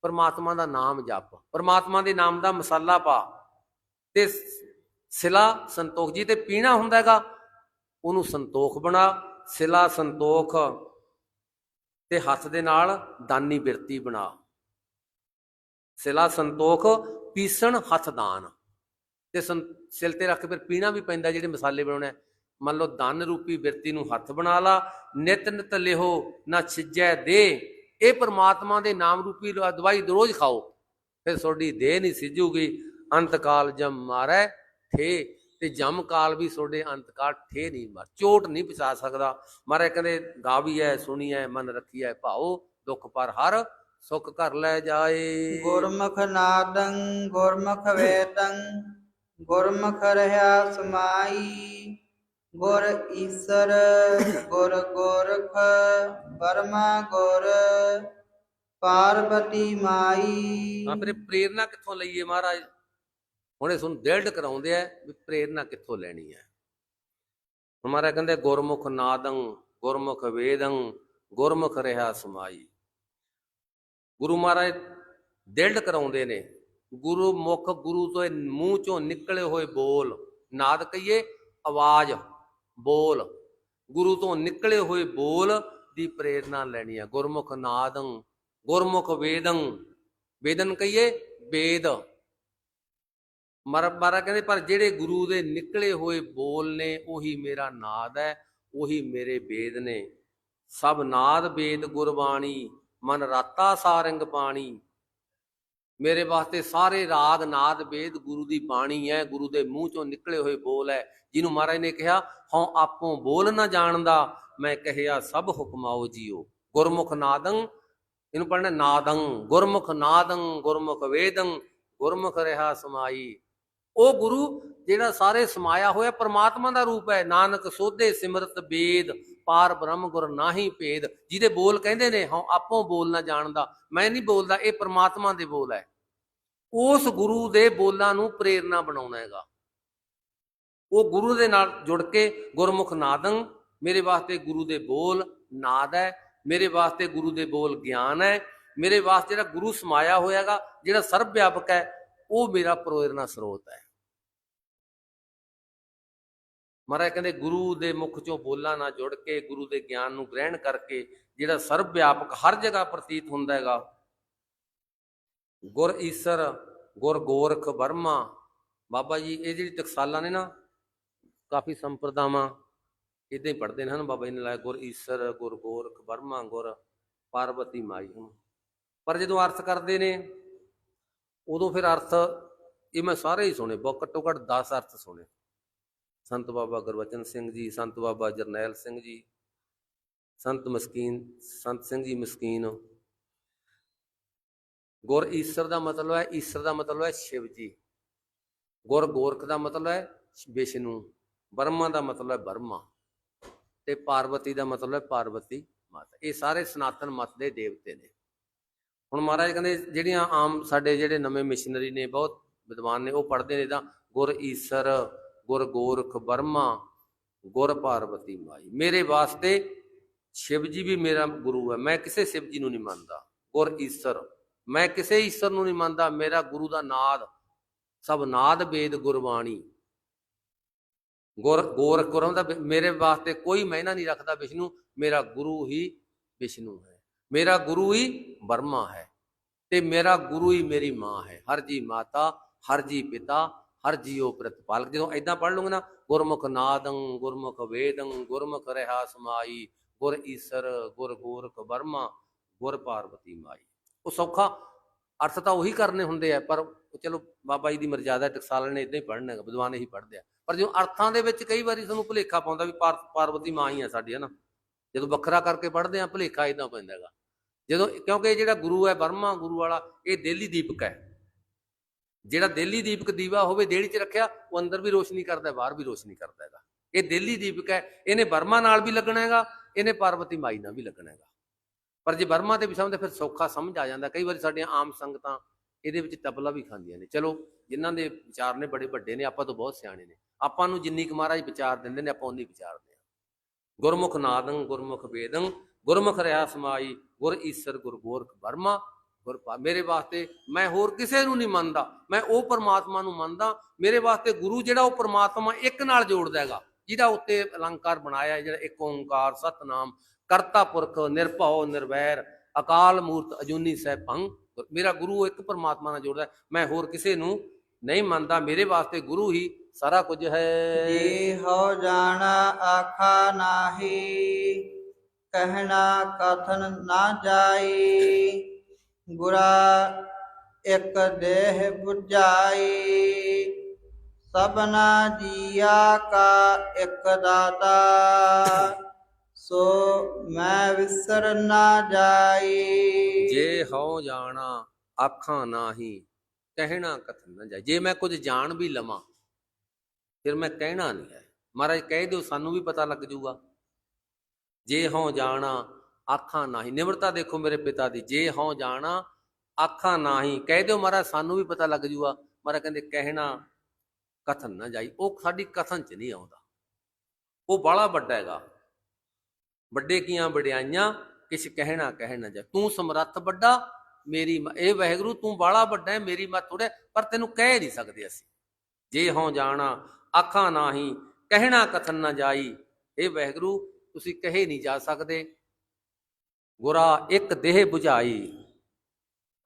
ਪਰਮਾਤਮਾ ਦਾ ਨਾਮ ਜਪ। ਪਰਮਾਤਮਾ ਦੇ ਨਾਮ ਦਾ ਮਸਾਲਾ ਪਾ ਤੇ ਸਿਲਾ ਸੰਤੋਖ ਜੀ ਤੇ ਪੀਣਾ ਹੁੰਦਾ ਹੈਗਾ, ਉਹਨੂੰ ਸੰਤੋਖ ਬਣਾ, ਸਿਲਾ ਸੰਤੋਖ ਤੇ ਹੱਥ ਦੇ ਨਾਲ ਦਾਨੀ ਬਿਰਤੀ ਬਣਾ। ਸਿਲਾ ਸੰਤੋਖ, ਪੀਸਣ ਹੱਥ ਦਾਨ। ਤੇ ਸੰ- ਸਿਲ ਤੇ ਰੱਖ ਫਿਰ ਪੀਣਾ ਵੀ ਪੈਂਦਾ ਜਿਹੜੇ ਮਸਾਲੇ ਬਣਾਉਣੇ ਮੰਨ ਲਓ ਦਾਨ ਰੂਪੀ ਬਿਰਤੀ ਨੂੰ ਹੱਥ ਬਣਾ ਲਾ, ਨਿਤ ਨਿਤ ਲਿਹੋ, ਨਾ ਛਿਜੈ ਦੇ ਇਹ ਪਰਮਾਤਮਾ ਦੇ ਨਾਮ ਰੂਪੀ ਰ- ਦਵਾਈ ਰੋਜ਼ ਖਾਓ। ਫਿਰ ਤੁਹਾਡੀ ਦੇਹ ਨਹੀਂ ਸਿੱਜੂਗੀ ਅੰਤਕਾਲ ਜਮ ਮਾਰੈ ਠੇ ਤੇ ਜਮ ਕਾਲ ਵੀ ਤੁਹਾਡੇ ਅੰਤਕਾਲ ਠੇ ਨਹੀਂ ਮਾਰ ਚੋਟ ਨਹੀਂ ਪਹੁੰਚਾ ਸਕਦਾ। ਮਹਾਰਾਜ ਕਹਿੰਦੇ ਗਾਵੀਐ ਸੁਣੀਐ ਮਨ ਰੱਖੀਐ ਭਾਉ ਦੁੱਖ ਪਰ ਹਰ ਸੁਖ ਕਰ ਲੈ ਜਾਏ। ਗੁਰਮੁਖ ਨਾਦੰ ਗੁਰਮੁਖ ਵੇਦੰ ਗੁਰਮੁਖ ਰਹਾ ਸਮਾਈ। ਗੁਰ ਈਸਰ ਗੁਰ ਗੋਰਖ ਬਰਮਾ ਗੁਰ ਪਾਰਬਤੀ ਮਾਈ। ਫਿਰ ਪ੍ਰੇਰਣਾ ਕਿੱਥੋਂ ਲਈਏ ਮਹਾਰਾਜ? ਹੁਣ ਇਹ ਤੁਹਾਨੂੰ ਦਿਲਡ ਕਰਾਉਂਦੇ ਆ ਵੀ ਪ੍ਰੇਰਣਾ ਕਿੱਥੋਂ ਲੈਣੀ ਹੈ ਹੁਣ ਮਹਾਰਾਜ ਕਹਿੰਦੇ, ਗੁਰਮੁਖ ਨਾਦੰ, ਗੁਰਮੁਖ ਵੇਦੰ, ਗੁਰਮੁਖ ਰਹਾ ਸਮਾਈ। ਗੁਰੂ ਮਹਾਰਾਜ ਦਿਲਡ ਕਰਾਉਂਦੇ ਨੇ। ਗੁਰੂ ਮੁਖ, ਗੁਰੂ ਤੋਂ ਮੂੰਹ ਚੋਂ ਨਿਕਲੇ ਹੋਏ ਬੋਲ, ਨਾਦ ਕਹੀਏ, ਆਵਾਜ਼, ਬੋਲ। ਗੁਰੂ ਤੋਂ ਨਿਕਲੇ ਹੋਏ ਬੋਲ ਦੀ ਪ੍ਰੇਰਣਾ ਲੈਣੀ ਹੈ ਗੁਰਮੁਖ ਨਾਦੰ, ਗੁਰਮੁਖ ਵੇਦੰ, ਵੇਦਨ ਕਹੀਏ, ਵੇਦ। ਮਰ ਮਾਰਾ ਕਹਿੰਦੇ, ਪਰ ਜਿਹੜੇ ਗੁਰੂ ਦੇ ਨਿਕਲੇ ਹੋਏ ਬੋਲ ਨੇ, ਉਹੀ ਮੇਰਾ ਨਾਦ ਹੈ, ਉਹੀ ਮੇਰੇ ਵੇਦ ਨੇ। ਸਭ ਨਾਦ ਵੇਦ ਗੁਰਬਾਣੀ, ਮਨ ਰਾਤਾ ਸਾਰੰਗ ਪਾਣੀ। ਮੇਰੇ ਵਾਸਤੇ ਸਾਰੇ ਰਾਗ ਨਾਦ ਵੇਦ ਗੁਰੂ ਦੀ ਬਾਣੀ ਹੈ, ਗੁਰੂ ਦੇ ਮੂੰਹ ਚੋਂ ਨਿਕਲੇ ਹੋਏ ਬੋਲ ਹੈ। ਜਿਹਨੂੰ ਮਹਾਰਾਜ ਨੇ ਕਿਹਾ, ਹਉ ਆਪੋਂ ਬੋਲ ਨਾ ਜਾਣਦਾ, ਮੈਂ ਕਹਿਆ, ਸਭ ਹੁਕਮਾਓ ਜੀਓ। ਗੁਰਮੁਖ ਨਾਦੰ, ਇਹਨੂੰ ਪੜ੍ਹਨਾ ਨਾਦੰ। ਗੁਰਮੁਖ ਨਾਦੰ, ਗੁਰਮੁਖ ਵੇਦੰ, ਗੁਰਮੁਖ ਰਹਾ ਸਮਾਈ। ਉਹ ਗੁਰੂ ਜਿਹੜਾ ਸਾਰੇ ਸਮਾਇਆ ਹੋਇਆ ਪਰਮਾਤਮਾ ਦਾ ਰੂਪ ਹੈ। ਨਾਨਕ ਸੋਧੇ ਸਿਮਰਤ ਵੇਦ ਪਾਰ ਬ੍ਰਹਮ ਗੁਰ ਨਾਹੀ ਭੇਦ। ਜਿਹਦੇ ਬੋਲ ਕਹਿੰਦੇ ਨੇ ਹਾਂ ਆਪੋ ਬੋਲ ਨਾ ਜਾਣਦਾ। ਮੈਂ ਨਹੀਂ ਬੋਲਦਾ, ਇਹ ਪ੍ਰਮਾਤਮਾ ਦੇ ਬੋਲ ਹੈ। ਉਸ ਗੁਰੂ ਦੇ ਬੋਲਾਂ ਨੂੰ ਪ੍ਰੇਰਣਾ ਬਣਾਉਣਾ ਹੈਗਾ। ਉਹ ਗੁਰੂ ਦੇ ਨਾਲ ਜੁੜ ਕੇ ਗੁਰਮੁਖ ਨਾਦੰ, ਮੇਰੇ ਵਾਸਤੇ ਗੁਰੂ ਦੇ ਬੋਲ ਨਾਦ ਹੈ। ਮੇਰੇ ਵਾਸਤੇ ਗੁਰੂ ਦੇ ਬੋਲ ਗਿਆਨ ਹੈ। ਮੇਰੇ ਵਾਸਤੇ ਜਿਹੜਾ ਗੁਰੂ ਸਮਾਇਆ ਹੋਇਆਗਾ ਜਿਹੜਾ ਸਰਬ ਵਿਆਪਕ ਹੈ, ਉਹ ਮੇਰਾ ਪ੍ਰੇਰਣਾ ਸਰੋਤ ਹੈ। ਮਹਾਰਾਜ ਕਹਿੰਦੇ ਗੁਰੂ ਦੇ ਮੁਖ ਚੋਂ ਬੋਲਾਂ ਨਾਲ ਜੁੜ ਕੇ, ਗੁਰੂ ਦੇ ਗਿਆਨ ਨੂੰ ਗ੍ਰਹਿਣ ਕਰਕੇ ਜਿਹੜਾ ਸਰਵ ਵਿਆਪਕ ਹਰ ਜਗ੍ਹਾ ਪ੍ਰਤੀਤ ਹੁੰਦਾ ਹੈਗਾ। ਗੁਰ ਈਸਰ, ਗੁਰ ਗੋਰਖ ਵਰਮਾ, ਬਾਬਾ ਜੀ, ਇਹ ਜਿਹੜੀ ਟਕਸਾਲਾਂ ਨੇ ਨਾ, ਕਾਫੀ ਸੰਪਰਦਾਵਾਂ ਇਦਾਂ ਹੀ ਪੜ੍ਹਦੇ ਨੇ ਹਨ ਬਾਬਾ ਜੀ ਨੇ ਲਾਇਆ, ਗੁਰ ਈਸਰ, ਗੁਰ ਗੋਰਖ ਵਰਮਾ, ਗੁਰ ਪਾਰਵਤੀ ਮਾਈ ਪਰ ਜਦੋਂ ਅਰਥ ਕਰਦੇ ਨੇ, ਉਦੋਂ ਫਿਰ ਅਰਥ ਇਹ ਮੈਂ ਸਾਰੇ ਹੀ ਸੁਣੇ, ਬਹੁਤ ਘੱਟੋ ਘੱਟ 10 ਅਰਥ ਸੁਣੇ। ਸੰਤ ਬਾਬਾ ਗੁਰਬਚਨ ਸਿੰਘ ਜੀ, ਸੰਤ ਬਾਬਾ ਜਰਨੈਲ ਸਿੰਘ ਜੀ, ਸੰਤ ਮਸਕੀਨ, ਸੰਤ ਸਿੰਘ ਜੀ ਮਸਕੀਨ। ਗੁਰ ਈਸਰ ਦਾ ਮਤਲਬ ਹੈ, ਈਸਰ ਦਾ ਮਤਲਬ ਹੈ ਸ਼ਿਵ ਜੀ। ਗੁਰ ਗੋਰਖ ਦਾ ਮਤਲਬ ਹੈ ਵਿਸ਼ਨੂੰ। ਬਰਮਾ ਦਾ ਮਤਲਬ ਹੈ ਬਰਮਾ ਤੇ ਪਾਰਵਤੀ ਦਾ ਮਤਲਬ ਹੈ ਪਾਰਵਤੀ ਮਾਤਾ। ਇਹ ਸਾਰੇ ਸਨਾਤਨ ਮਤ ਦੇ ਦੇਵਤੇ ਨੇ। ਹੁਣ ਮਹਾਰਾਜ ਕਹਿੰਦੇ, ਜਿਹੜੀਆਂ ਆਮ ਸਾਡੇ ਜਿਹੜੇ ਨਵੇਂ ਮਿਸ਼ਨਰੀ ਨੇ, ਬਹੁਤ ਵਿਦਵਾਨ ਨੇ, ਉਹ ਪੜ੍ਹਦੇ ਨੇ ਤਾਂ ਗੁਰ ਈਸਰ। ਗੁਰ ਗੋਰਖ ਬਰਮਾ ਗੁਰ ਪਾਰਵਤੀ ਮਾਈ। ਮੇਰੇ ਵਾਸਤੇ ਸ਼ਿਵ ਜੀ ਵੀ ਮੇਰਾ ਗੁਰੂ ਹੈ। ਮੈਂ ਕਿਸੇ ਸ਼ਿਵ ਜੀ ਨੂੰ ਨਹੀਂ ਮੰਨਦਾ। ਗੁਰ ਈਸਰ। ਮੈਂ ਕਿਸੇ ਈਸਰ ਨੂੰ ਨਹੀਂ ਮੰਨਦਾ। ਮੇਰਾ ਗੁਰੂ ਦਾ ਨਾਦ, ਸਭ ਨਾਦ ਵੇਦ ਗੁਰਬਾਣੀ। ਗੁਰ ਗੋਰਖ ਗੁਰਾਂ ਦਾ ਮੇਰੇ ਵਾਸਤੇ ਕੋਈ ਮਹਿਨਾ ਨਹੀਂ ਰੱਖਦਾ ਵਿਸ਼ਨੂੰ। ਮੇਰਾ ਗੁਰੂ ਹੀ ਵਿਸ਼ਨੂੰ ਹੈ। ਮੇਰਾ ਗੁਰੂ ਹੀ ਬਰਮਾ ਹੈ। ਤੇ ਮੇਰਾ ਗੁਰੂ ਹੀ ਮੇਰੀ ਮਾਂ ਹੈ। ਹਰ ਜੀ ਮਾਤਾ, ਹਰ ਜੀ ਪਿਤਾ ਹਰ ਜੀਉ ਪ੍ਰਤਪਾਲਕ ਜਦੋਂ ਐਦਾਂ ਪੜ ਲੂੰਗਾ ਨਾ, ਗੁਰਮੁਖ ਨਾਦੰ, ਗੁਰਮੁਖ ਵੇਦੰ, ਗੁਰਮੁਖ ਰਹਾ ਸਮਾਈ, ਗੁਰ ਈਸਰ, ਗੁਰ ਗੋਰਖ ਬਰਮਾ ਗੁਰ ਪਾਰਵਤੀ ਮਾਈ। ਉਹ ਸੌਖਾ ਅਰਥ ਤਾਂ ਉਹੀ ਕਰਨੇ ਹੁੰਦੇ ਆ, ਪਰ ਚਲੋ ਬਾਬਾ ਜੀ ਦੀ ਮਰਜ਼ਾਦਾ ਟਕਸਾਲ ਨੇ ਇਦਾਂ ਹੀ ਪੜ੍ਹਨਾ ਹੈ ਵਿਦਵਾਨ ਇਹੀ ਪੜ੍ਹਦੇ ਆ। ਪਰ ਜਦੋਂ ਅਰਥਾਂ ਦੇ ਵਿੱਚ ਕਈ ਵਾਰੀ ਤੁਹਾਨੂੰ ਭੁਲੇਖਾ ਪਾਉਂਦਾ ਵੀ ਪਾਰ- ਪਾਰਵਤੀ ਮਾਂ ਹੀ ਆ ਸਾਡੀ ਹੈ ਨਾ ਜਦੋਂ ਵੱਖਰਾ ਕਰਕੇ ਪੜ੍ਹਦੇ ਆ, ਭੁਲੇਖਾ ਇਦਾਂ ਪੈਂਦਾ ਹੈਗਾ। ਜਦੋਂ ਕਿਉਂਕਿ ਇਹ ਜਿਹੜਾ ਗੁਰੂ ਹੈ ਬਰਮਾ ਗੁਰੂ ਵਾਲਾ, ਇਹ ਦਿੱਲੀ ਦੀਪਕ ਹੈ। ਜਿਹੜਾ ਦੇਲੀ ਦੀਪਕ ਦੀਵਾ ਹੋਵੇ ਦੇਹੜੀ 'ਚ ਰੱਖਿਆ, ਉਹ ਅੰਦਰ ਵੀ ਰੋਸ਼ਨੀ ਕਰਦਾ ਬਾਹਰ ਵੀ ਰੋਸ਼ਨੀ ਕਰਦਾ ਹੈਗਾ। ਇਹ ਦੇਲੀ ਦੀਪਕ ਹੈ, ਇਹਨੇ ਬਰਮਾ ਨਾਲ ਵੀ ਲੱਗਣਾ ਹੈਗਾ, ਇਹਨੇ ਪਾਰਵਤੀ ਮਾਈ ਨਾਲ ਵੀ ਲੱਗਣਾ ਹੈਗਾ। ਪਰ ਜੇ ਬਰਮਾ ਤੇ ਵੀ ਸਮਝਦੇ, ਫਿਰ ਸੌਖਾ ਸਮਝ ਆ ਜਾਂਦਾ। ਕਈ ਵਾਰੀ ਸਾਡੀਆਂ ਆਮ ਸੰਗਤਾਂ ਇਹਦੇ ਵਿੱਚ ਤਬਲਾ ਵੀ ਖਾਂਦੀਆਂ ਨੇ। ਚਲੋ, ਜਿਨ੍ਹਾਂ ਦੇ ਵਿਚਾਰ ਨੇ ਬੜੇ ਵੱਡੇ ਨੇ, ਆਪਾਂ ਤੋਂ ਬਹੁਤ ਸਿਆਣੇ ਨੇ। ਆਪਾਂ ਨੂੰ ਜਿੰਨੀ ਕੁ ਮਹਾਰਾਜ ਵਿਚਾਰ ਦਿੰਦੇ ਨੇ, ਆਪਾਂ ਉਨੀ ਵਿਚਾਰਦੇ ਹਾਂ। ਗੁਰਮੁਖ ਨਾਦੰ, ਗੁਰਮੁਖ ਵੇਦੰ, ਗੁਰਮੁਖ ਰਿਆ ਸਮਾਈ ਗੁਰ ਈਸਰ, ਗੁਰ ਗੋਰਖ ਬਰਮਾ ਗੁਰ ਮੇਰੇ ਵਾਸਤੇ ਮੈਂ ਹੋਰ ਕਿਸੇ ਨੂੰ ਨਹੀਂ ਮੰਨਦਾ। ਮੈਂ ਉਹ ਪਰਮਾਤਮਾ ਨੂੰ ਮੰਨਦਾ। ਮੇਰੇ ਵਾਸਤੇ ਗੁਰੂ ਜਿਹੜਾ ਉਹ ਪਰਮਾਤਮਾ ਇੱਕ ਨਾਲ ਜੋੜਦਾ ਹੈਗਾ। ਜਿਹਦਾ ਉੱਤੇ ਅਲੰਕਾਰ ਬਣਾਇਆ ਜਿਹੜਾ ਇੱਕ ਓੰਕਾਰ, ਸਤਨਾਮ, ਕਰਤਾ ਪੁਰਖ, ਨਿਰਭਉ, ਨਿਰਵੈਰ, ਅਕਾਲ ਮੂਰਤ, ਅਜੂਨੀ ਸੈਭੰ ਮੇਰਾ ਗੁਰੂ ਇੱਕ ਪਰਮਾਤਮਾ ਨਾਲ ਜੋੜਦਾ ਮੈਂ ਹੋਰ ਕਿਸੇ ਨੂੰ ਨਹੀਂ ਮੰਨਦਾ। ਮੇਰੇ ਵਾਸਤੇ ਗੁਰੂ ਹੀ ਸਾਰਾ ਕੁਝ ਹੈ। ਜੇ ਹੋ ਜਾਣਾ ਆਖਾ ਨਾਹੀ, ਕਹਿਣਾ ਕਥਨ ਨਾ ਜਾਈ। ਗੁਰਾ ਇੱਕ ਦੇਹ 부ਝਾਈ ਸਭਨਾ ਜੀਆ ਕਾ ਇੱਕ ਦਾਤਾ। ਸੋ ਮੈਂ ਵਿਸਰ ਨਾ ਜਾਈ। ਜੇ ਹਉ ਜਾਣਾ, ਆਖਾਂ ਨਾਹੀ, ਕਹਿਣਾ ਕਥਨ ਨਾ ਜਾਏ ਜੇ ਮੈਂ ਕੁਝ ਜਾਣ ਵੀ ਲਵਾਂ, ਫਿਰ ਮੈਂ ਕਹਿਣਾ ਨਹੀਂ ਹੈ। ਮਹਾਰਾਜ, ਕਹਿ ਦਿਓ, ਸਾਨੂੰ ਵੀ ਪਤਾ ਲੱਗ ਜਾਊਗਾ। ਜੇ ਹਉ ਜਾਣਾ ਆਖਾਂ ਨਾਹੀ। ਨਿਮਰਤਾ ਦੇਖੋ ਮੇਰੇ ਪਿਤਾ ਦੀ, ਜੇ ਹਉ ਜਾਣਾ, ਆਖਾਂ ਨਾਹੀ। ਕਹਿ ਦਿਓ ਮਹਾਰਾਜ, ਸਾਨੂੰ ਵੀ ਪਤਾ ਲੱਗ ਜਾਊਗਾ ਮਹਾਰਾਜ ਕਹਿੰਦੇ, ਕਹਿਣਾ ਕਥਨ ਨਾ ਜਾਈ। ਉਹ ਸਾਡੀ ਕਥਨ ਚ ਨਹੀਂ ਆਉਂਦਾ। ਉਹ ਬਾਲਾ ਵੱਡਾ ਹੈਗਾ। ਵੱਡੇ ਕੀਆਂ ਵਡਿਆਈਆਂ, ਕਿਛ ਕਹਿਣਾ, ਕਹਿ ਨਾ ਜਾ ਤੂੰ ਸਮਰੱਥ ਵੱਡਾ, ਮੇਰੀ ਮ- ਇਹ ਵਾਹਿਗੁਰੂ, ਤੂੰ ਬਾਲਾ ਵੱਡਾ ਹੈ, ਮੇਰੀ ਮਤ ਥੋੜੇ ਪਰ ਤੈਨੂੰ ਕਹਿ ਨਹੀਂ ਸਕਦੇ ਅਸੀਂ। ਜੇ ਹਉ ਜਾਣਾ, ਆਖਾਂ ਨਾਹੀ, ਕਹਿਣਾ ਕਥਨ ਨਾ ਜਾਈ, ਇਹ ਵਾਹਿਗੁਰੂ, ਤੁਸੀਂ ਕਹੇ ਨਹੀਂ ਜਾ ਸਕਦੇ। ਗੁਰਾ ਇੱਕ ਦੇਹ ਬੁਝਾਈ।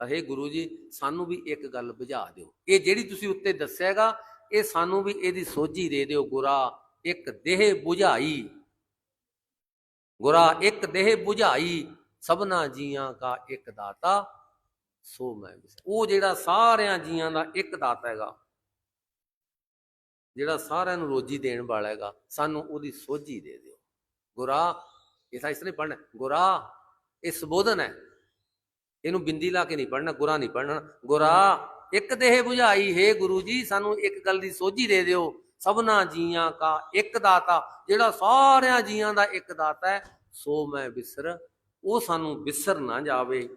ਅਹੇ ਗੁਰੂ ਜੀ, ਸਾਨੂੰ ਵੀ ਇੱਕ ਗੱਲ ਬੁਝਾ ਦਿਓ। ਇਹ ਜਿਹੜੀ ਤੁਸੀਂ ਉੱਤੇ ਦੱਸਿਆਗਾ, ਇਹ ਸਾਨੂੰ ਵੀ ਇਹਦੀ ਸੋਝੀ ਦੇ ਦਿਓ। ਗੁਰਾ ਇੱਕ ਦੇਹ ਬੁਝਾਈ। ਗੁਰਾ ਇੱਕ ਦੇਹ ਬੁਝਾਈ, ਸਭਨਾ ਜੀਆਂ ਦਾ ਇੱਕ ਦਾਤਾ, ਸੋ ਮੈਂ ਉਹ ਜਿਹੜਾ ਸਾਰਿਆਂ ਜੀਆਂ ਦਾ ਇੱਕ ਦਾਤਾ ਹੈਗਾ, ਜਿਹੜਾ ਸਾਰਿਆਂ ਨੂੰ ਰੋਜੀ ਦੇਣ ਵਾਲਾ ਹੈਗਾ, ਸਾਨੂੰ ਉਹਦੀ ਸੋਝੀ ਦੇ ਦਿਓ। ਗੁਰਾ, ਇਹ ਤਾਂ ਇਸ ਲਈ ਪੜਨਾ ਗੁਰਾ ਇਹ ਸੰਬੋਧਨ ਹੈ। ਇਹਨੂੰ ਬਿੰਦੀ ਲਾ ਕੇ ਨਹੀਂ ਪੜਨਾ ਗੁਰਾ ਨਹੀਂ ਪੜਨਾ ਗੁਰਾ, ਇੱਕ ਦੇਹ 부ਝਾਈ ਹੈ ਗੁਰੂ ਜੀ, ਸਾਨੂੰ ਇੱਕ ਗੱਲ ਦੀ ਸੋਝੀ ਦੇ ਦਿਓ। ਸਭਨਾ ਜੀਆਂ ਕਾ ਇੱਕ ਦਾਤਾ, ਜਿਹੜਾ ਸਾਰਿਆਂ ਜੀਆਂ ਦਾ ਇੱਕ ਦਾਤਾ ਹੈ, ਸੋ ਮੈਂ ਵਿਸਰ ਉਹ ਸਾਨੂੰ ਵਿਸਰ ਨਾ ਜਾਵੇ।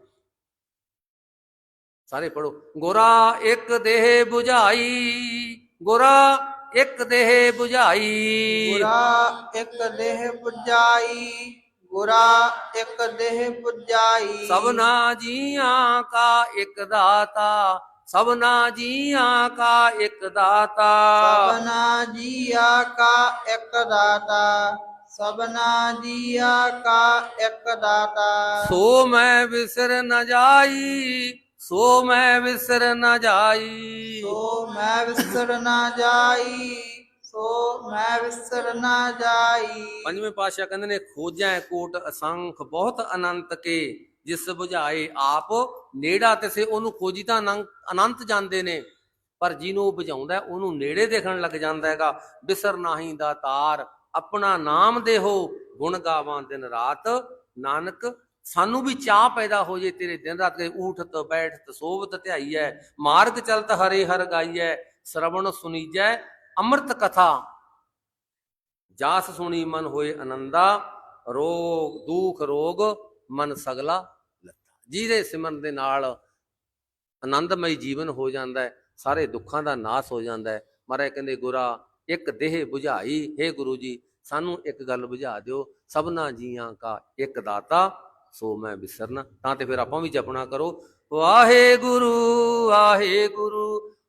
ਸਾਰੇ ਪੜੋ ਗੋਰਾ, ਇੱਕ ਦੇਹ 부ਝਾਈ ਗੋਰਾ, ਇੱਕ ਦੇਹ 부ਝਾਈ ਗੋਰਾ, ਇੱਕ ਦੇਹ 부ਝਾਈ ਗੁਰਾ ਇੱਕ ਦੇਹ ਪੁਜਾਈ। ਸਭਨਾ ਜੀਆਂ ਕਾ ਇੱਕ ਦਾਤਾ ਸਭਨਾ ਜੀਆਂ ਕਾ ਇੱਕ ਦਾਤਾ। ਸਭਨਾ ਜੀਆ ਕਾ ਇੱਕ ਦਾਤਾ ਸਭਨਾ ਜੀਆ ਕਾ ਇੱਕ ਦਾਤਾ। ਸੋ ਮੈਂ ਵਿਸਰ ਨਾ ਜਾਈ ਸੋ ਮੈਂ ਵਿਸਰ ਨਾ ਜਾਈ। ਸੋ ਮੈਂ ਵਿਸਰ ਨਾ ਜਾਈ। ਸੋ ਮੈਂ ਵਿਸਰ ਨਾ ਜਾਈ। ਪੰਜਵੇਂ ਪਾਤਸ਼ਾਹ ਕਹਿੰਦੇ ਨੇ, ਖੋਜੈ ਕੋਟ ਅਸੰਖ, ਬਹੁਤ ਅਨੰਤ ਕੇ, ਜਿਸ 부ਝਾਏ ਆਪ, ਨੇੜਾ ਤਿਸੇ ਉਹਨੂੰ ਖੋਜੀ ਤਾਂ ਅਨੰਤ ਜਾਂਦੇ ਨੇ, ਪਰ ਜਿਹਨੂੰ ਉਹ 부ਝਾਉਂਦਾ ਉਹਨੂੰ ਨੇੜੇ ਦੇਖਣ ਲੱਗ ਜਾਂਦਾ ਹੈਗਾ। ਬਿਸਰ ਨਾਹੀ ਦਾ ਤਾਰ, ਆਪਣਾ ਨਾਮ ਦੇਹੋ, ਗੁਣ ਗਾਵਾਂ ਦਿਨ ਰਾਤ। ਨਾਨਕ, ਸਾਨੂੰ ਵੀ ਚਾਹ ਪੈਦਾ ਹੋ ਜੇ ਤੇਰੇ ਦਿਨ ਰਾਤ ਦੇ ਊਠਤ, ਬੈਠਤ, ਸੋਵਤ ਧਿਆਈਐ ਮਾਰਗ ਚਲਤ ਹਰੇ ਹਰ ਗਾਈਐ ਸ਼ਰਵਣ ਸੁਨੀਜੈ ਅੰਮ੍ਰਿਤ ਕਥਾ। ਜਾਸ ਸੁਣੀ ਮਨ ਹੋਏ ਆਨੰਦਾ ਰੋਗ ਦੁਖ ਰੋਗ ਮਨ ਸਗਲਾ ਲੱਤਾ। ਜਿਹਦੇ ਸਿਮਰਨ ਦੇ ਨਾਲ ਆਨੰਦਮਈ ਜੀਵਨ ਹੋ ਜਾਂਦਾ ਹੈ, ਸਾਰੇ ਦੁੱਖਾਂ ਦਾ ਨਾਸ ਹੋ ਜਾਂਦਾ ਹੈ। ਮਹਾਰਾਜ ਕਹਿੰਦੇ, ਗੁਰਾ, ਇੱਕ ਦੇਹ 부ਝਾਈ हे ਗੁਰੂ ਜੀ, ਸਾਨੂੰ ਇੱਕ ਗੱਲ ਬੁਝਾ ਦਿਓ, ਸਭਨਾ ਜੀਆਂ ਕਾ ਇੱਕ ਦਾਤਾ, ਸੋ ਮੈਂ ਵਿਸਰਨਾ। ਤਾਂ ਤੇ ਫਿਰ ਆਪਾਂ ਵੀ ਜਪਣਾ ਕਰੋ। ਵਾਹਿਗੁਰੂ ਵਾਹਿਗੁਰੂ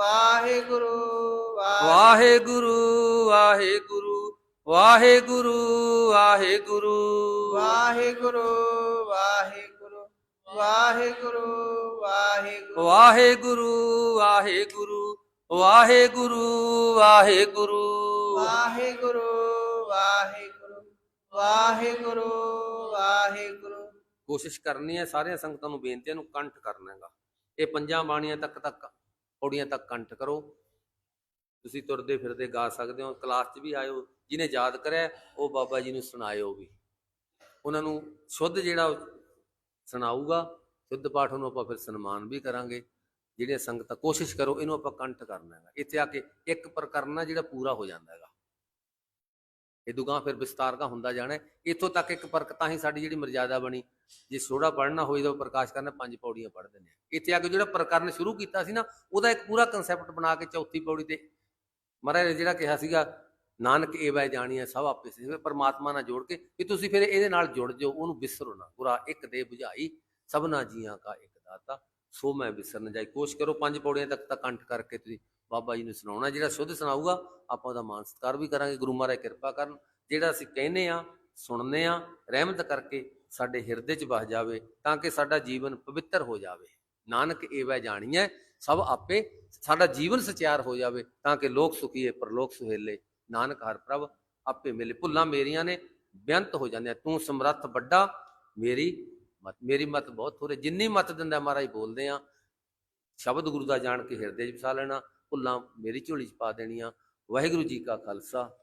ਵਾਹਿਗੁਰੂ ਵਾਹਿਗੁਰੂ ਵਾਹਿਗੁਰੂ ਵਾਹਿਗੁਰੂ ਵਾਹਿਗੁਰੂ। ਵਾਹਿਗੁਰੂ ਵਾਹਿਗੁਰੂ ਵਾਹਿਗੁਰੂ ਵਾਹਿਗੁਰੂ। ਵਾਹਿਗੁਰੂ ਵਾਹਿਗੁਰੂ ਵਾਹਿਗੁਰੂ ਵਾਹਿਗੁਰੂ। ਵਾਹਿਗੁਰੂ ਵਾਹਿਗੁਰੂ ਵਾਹਿਗੁਰੂ ਵਾਹਿਗੁਰੂ। ਕੋਸ਼ਿਸ਼ ਕਰਨੀ ਹੈ ਸਾਰੀਆਂ ਸੰਗਤਾਂ ਨੂੰ ਬੇਨਤੀ ਨੂੰ ਕੰਠ ਕਰਨਾ ਹੈਗਾ। ਇਹ ਪੰਜਾਂ ਬਾਣੀਆਂ ਤੱਕ ਤੱਕ ਪੌੜੀਆਂ ਤੱਕ ਕੰਠ ਕਰੋ। ਤੁਸੀਂ ਤੁਰਦੇ ਫਿਰਦੇ ਗਾ ਸਕਦੇ ਹੋ। ਕਲਾਸ 'ਚ ਵੀ ਆਇਓ। ਜਿਹਨੇ ਯਾਦ ਕਰਿਆ, ਉਹ ਬਾਬਾ ਜੀ ਨੂੰ ਸੁਣਾਇਓ ਵੀ। ਉਹਨਾਂ ਨੂੰ ਸ਼ੁੱਧ ਜਿਹੜਾ ਸੁਣਾਊਗਾ, ਸ਼ੁੱਧ ਪਾਠ ਨੂੰ ਆਪਾਂ ਫਿਰ ਸਨਮਾਨ ਵੀ ਕਰਾਂਗੇ। ਜਿਹੜੀਆਂ ਸੰਗਤਾਂ ਕੋਸ਼ਿਸ਼ ਕਰੋ, ਇਹਨੂੰ ਆਪਾਂ ਕੰਠ ਕਰਨਾ ਹੈਗਾ। ਇੱਥੇ ਆ ਕੇ ਇੱਕ ਪ੍ਰਕਰਨਾ ਜਿਹੜਾ ਪੂਰਾ ਹੋ ਜਾਂਦਾ ਹੈਗਾ। ਇਹ ਦੁਗਾਂ ਫਿਰ ਵਿਸਤਾਰ ਦਾ ਹੁੰਦਾ ਜਾਣਾ ਹੈ। ਇੱਥੋਂ ਤੱਕ ਇੱਕ ਪਰਕ ਤਾਂ ਹੀ ਸਾਡੀ ਜਿਹੜੀ ਮਰਜ਼ਾਦਾ ਬਣੀ। ਜੇ ਥੋੜਾ ਪੜ੍ਹਨਾ ਹੋਈ ਤਾਂ ਪ੍ਰਕਾਸ਼ ਕਰਨਾ ਪੰਜ ਪੌੜੀਆਂ ਪੜ੍ਹ ਦਿੰਦੇ ਇੱਥੇ ਆ ਕੇ ਜਿਹੜਾ ਪ੍ਰਕਰਨ ਸ਼ੁਰੂ ਕੀਤਾ ਸੀ ਨਾ, ਉਹਦਾ ਇੱਕ ਪੂਰਾ ਕਨਸੈਪਟ ਬਣਾ ਕੇ ਚੌਥੀ ਪੌੜੀ ਤੇ। ਮਹਾਰਾਜ ਨੇ ਜਿਹੜਾ ਕਿਹਾ ਸੀਗਾ, ਨਾਨਕ ਏਵੈ ਜਾਣੀਐ ਸਭ ਆਪੇ ਸੇ ਪਰਮਾਤਮਾ ਨਾਲ ਜੋੜ ਕੇ ਕਿ ਤੁਸੀਂ ਫਿਰ ਇਹਦੇ ਨਾਲ ਜੁੜ ਜਾਓ, ਉਹਨੂੰ ਵਿਸਰੋ ਨਾ। ਗੁਰਾ ਇੱਕ ਦੇ 부ਝਾਈ ਸਭਨਾ ਜੀਆਂ ਕਾ ਇੱਕ ਦਾਤਾ। ਸੋ ਮੈਂ ਵਿਸਰਨ ਜਾਈ। ਕੋਸ਼ਿਸ਼ ਕਰੋ ਪੰਜ ਪੌੜੀਆਂ ਤੱਕ ਤਾਂ ਕੰਠ ਕਰਕੇ ਤੁਸੀਂ ਬਾਬਾ ਜੀ ਨੂੰ ਸੁਣਾਉਣਾ, ਜਿਹੜਾ ਸ਼ੁੱਧ ਸੁਣਾਊਗਾ, ਆਪਾਂ ਉਹਦਾ ਮਾਨ ਸਤਿਕਾਰ ਵੀ ਕਰਾਂਗੇ, ਗੁਰੂ ਮਹਾਰਾਜ ਕਿਰਪਾ ਕਰਨ। ਜਿਹੜਾ ਅਸੀਂ ਕਹਿੰਦੇ ਆ ਸੁਣਨੇ ਆ ਰਹਿਮਤ ਕਰਕੇ ਸਾਡੇ ਹਿਰਦੇ 'ਚ ਵਸ ਜਾਵੇ, ਤਾਂ ਕਿ ਸਾਡਾ ਜੀਵਨ ਪਵਿੱਤਰ ਹੋ ਜਾਵੇ। ਨਾਨਕ ਏਵੈ ਜਾਣੀਐ, ਸਭ ਆਪੇ ਸਾਡਾ ਜੀਵਨ ਸਚਿਆਰ ਹੋ ਜਾਵੇ, ਤਾਂ ਕਿ ਲੋਕ ਸੁਖੀਏ ਪਰਲੋਕ ਸੁਹੇਲੇ। ਨਾਨਕ ਹਰ ਪ੍ਰਭ, ਆਪੇ ਮਿਲੇ। ਭੁੱਲਾਂ ਮੇਰੀਆਂ ਨੇ ਬੇਅੰਤ ਹੋ ਜਾਂਦੀਆਂ। ਤੂੰ ਸਮਰੱਥ ਵੱਡਾ, ਮੇਰੀ ਮਤ ਮੇਰੀ ਮਤ ਬਹੁਤ ਥੋੜੇ ਜਿੰਨੀ ਮਤ ਦਿੰਦਾ ਮਹਾਰਾਜ, ਬੋਲਦੇ ਆ ਸ਼ਬਦ ਗੁਰੂ ਦਾ ਜਾਣ ਕੇ ਹਿਰਦੇ 'ਚ ਵਸਾ ਲੈਣਾ। ਭੁੱਲਾਂ ਮੇਰੀ ਝੋਲੀ 'ਚ ਪਾ ਦੇਣੀਆਂ। ਵਾਹਿਗੁਰੂ ਜੀ ਕਾ ਖਾਲਸਾ।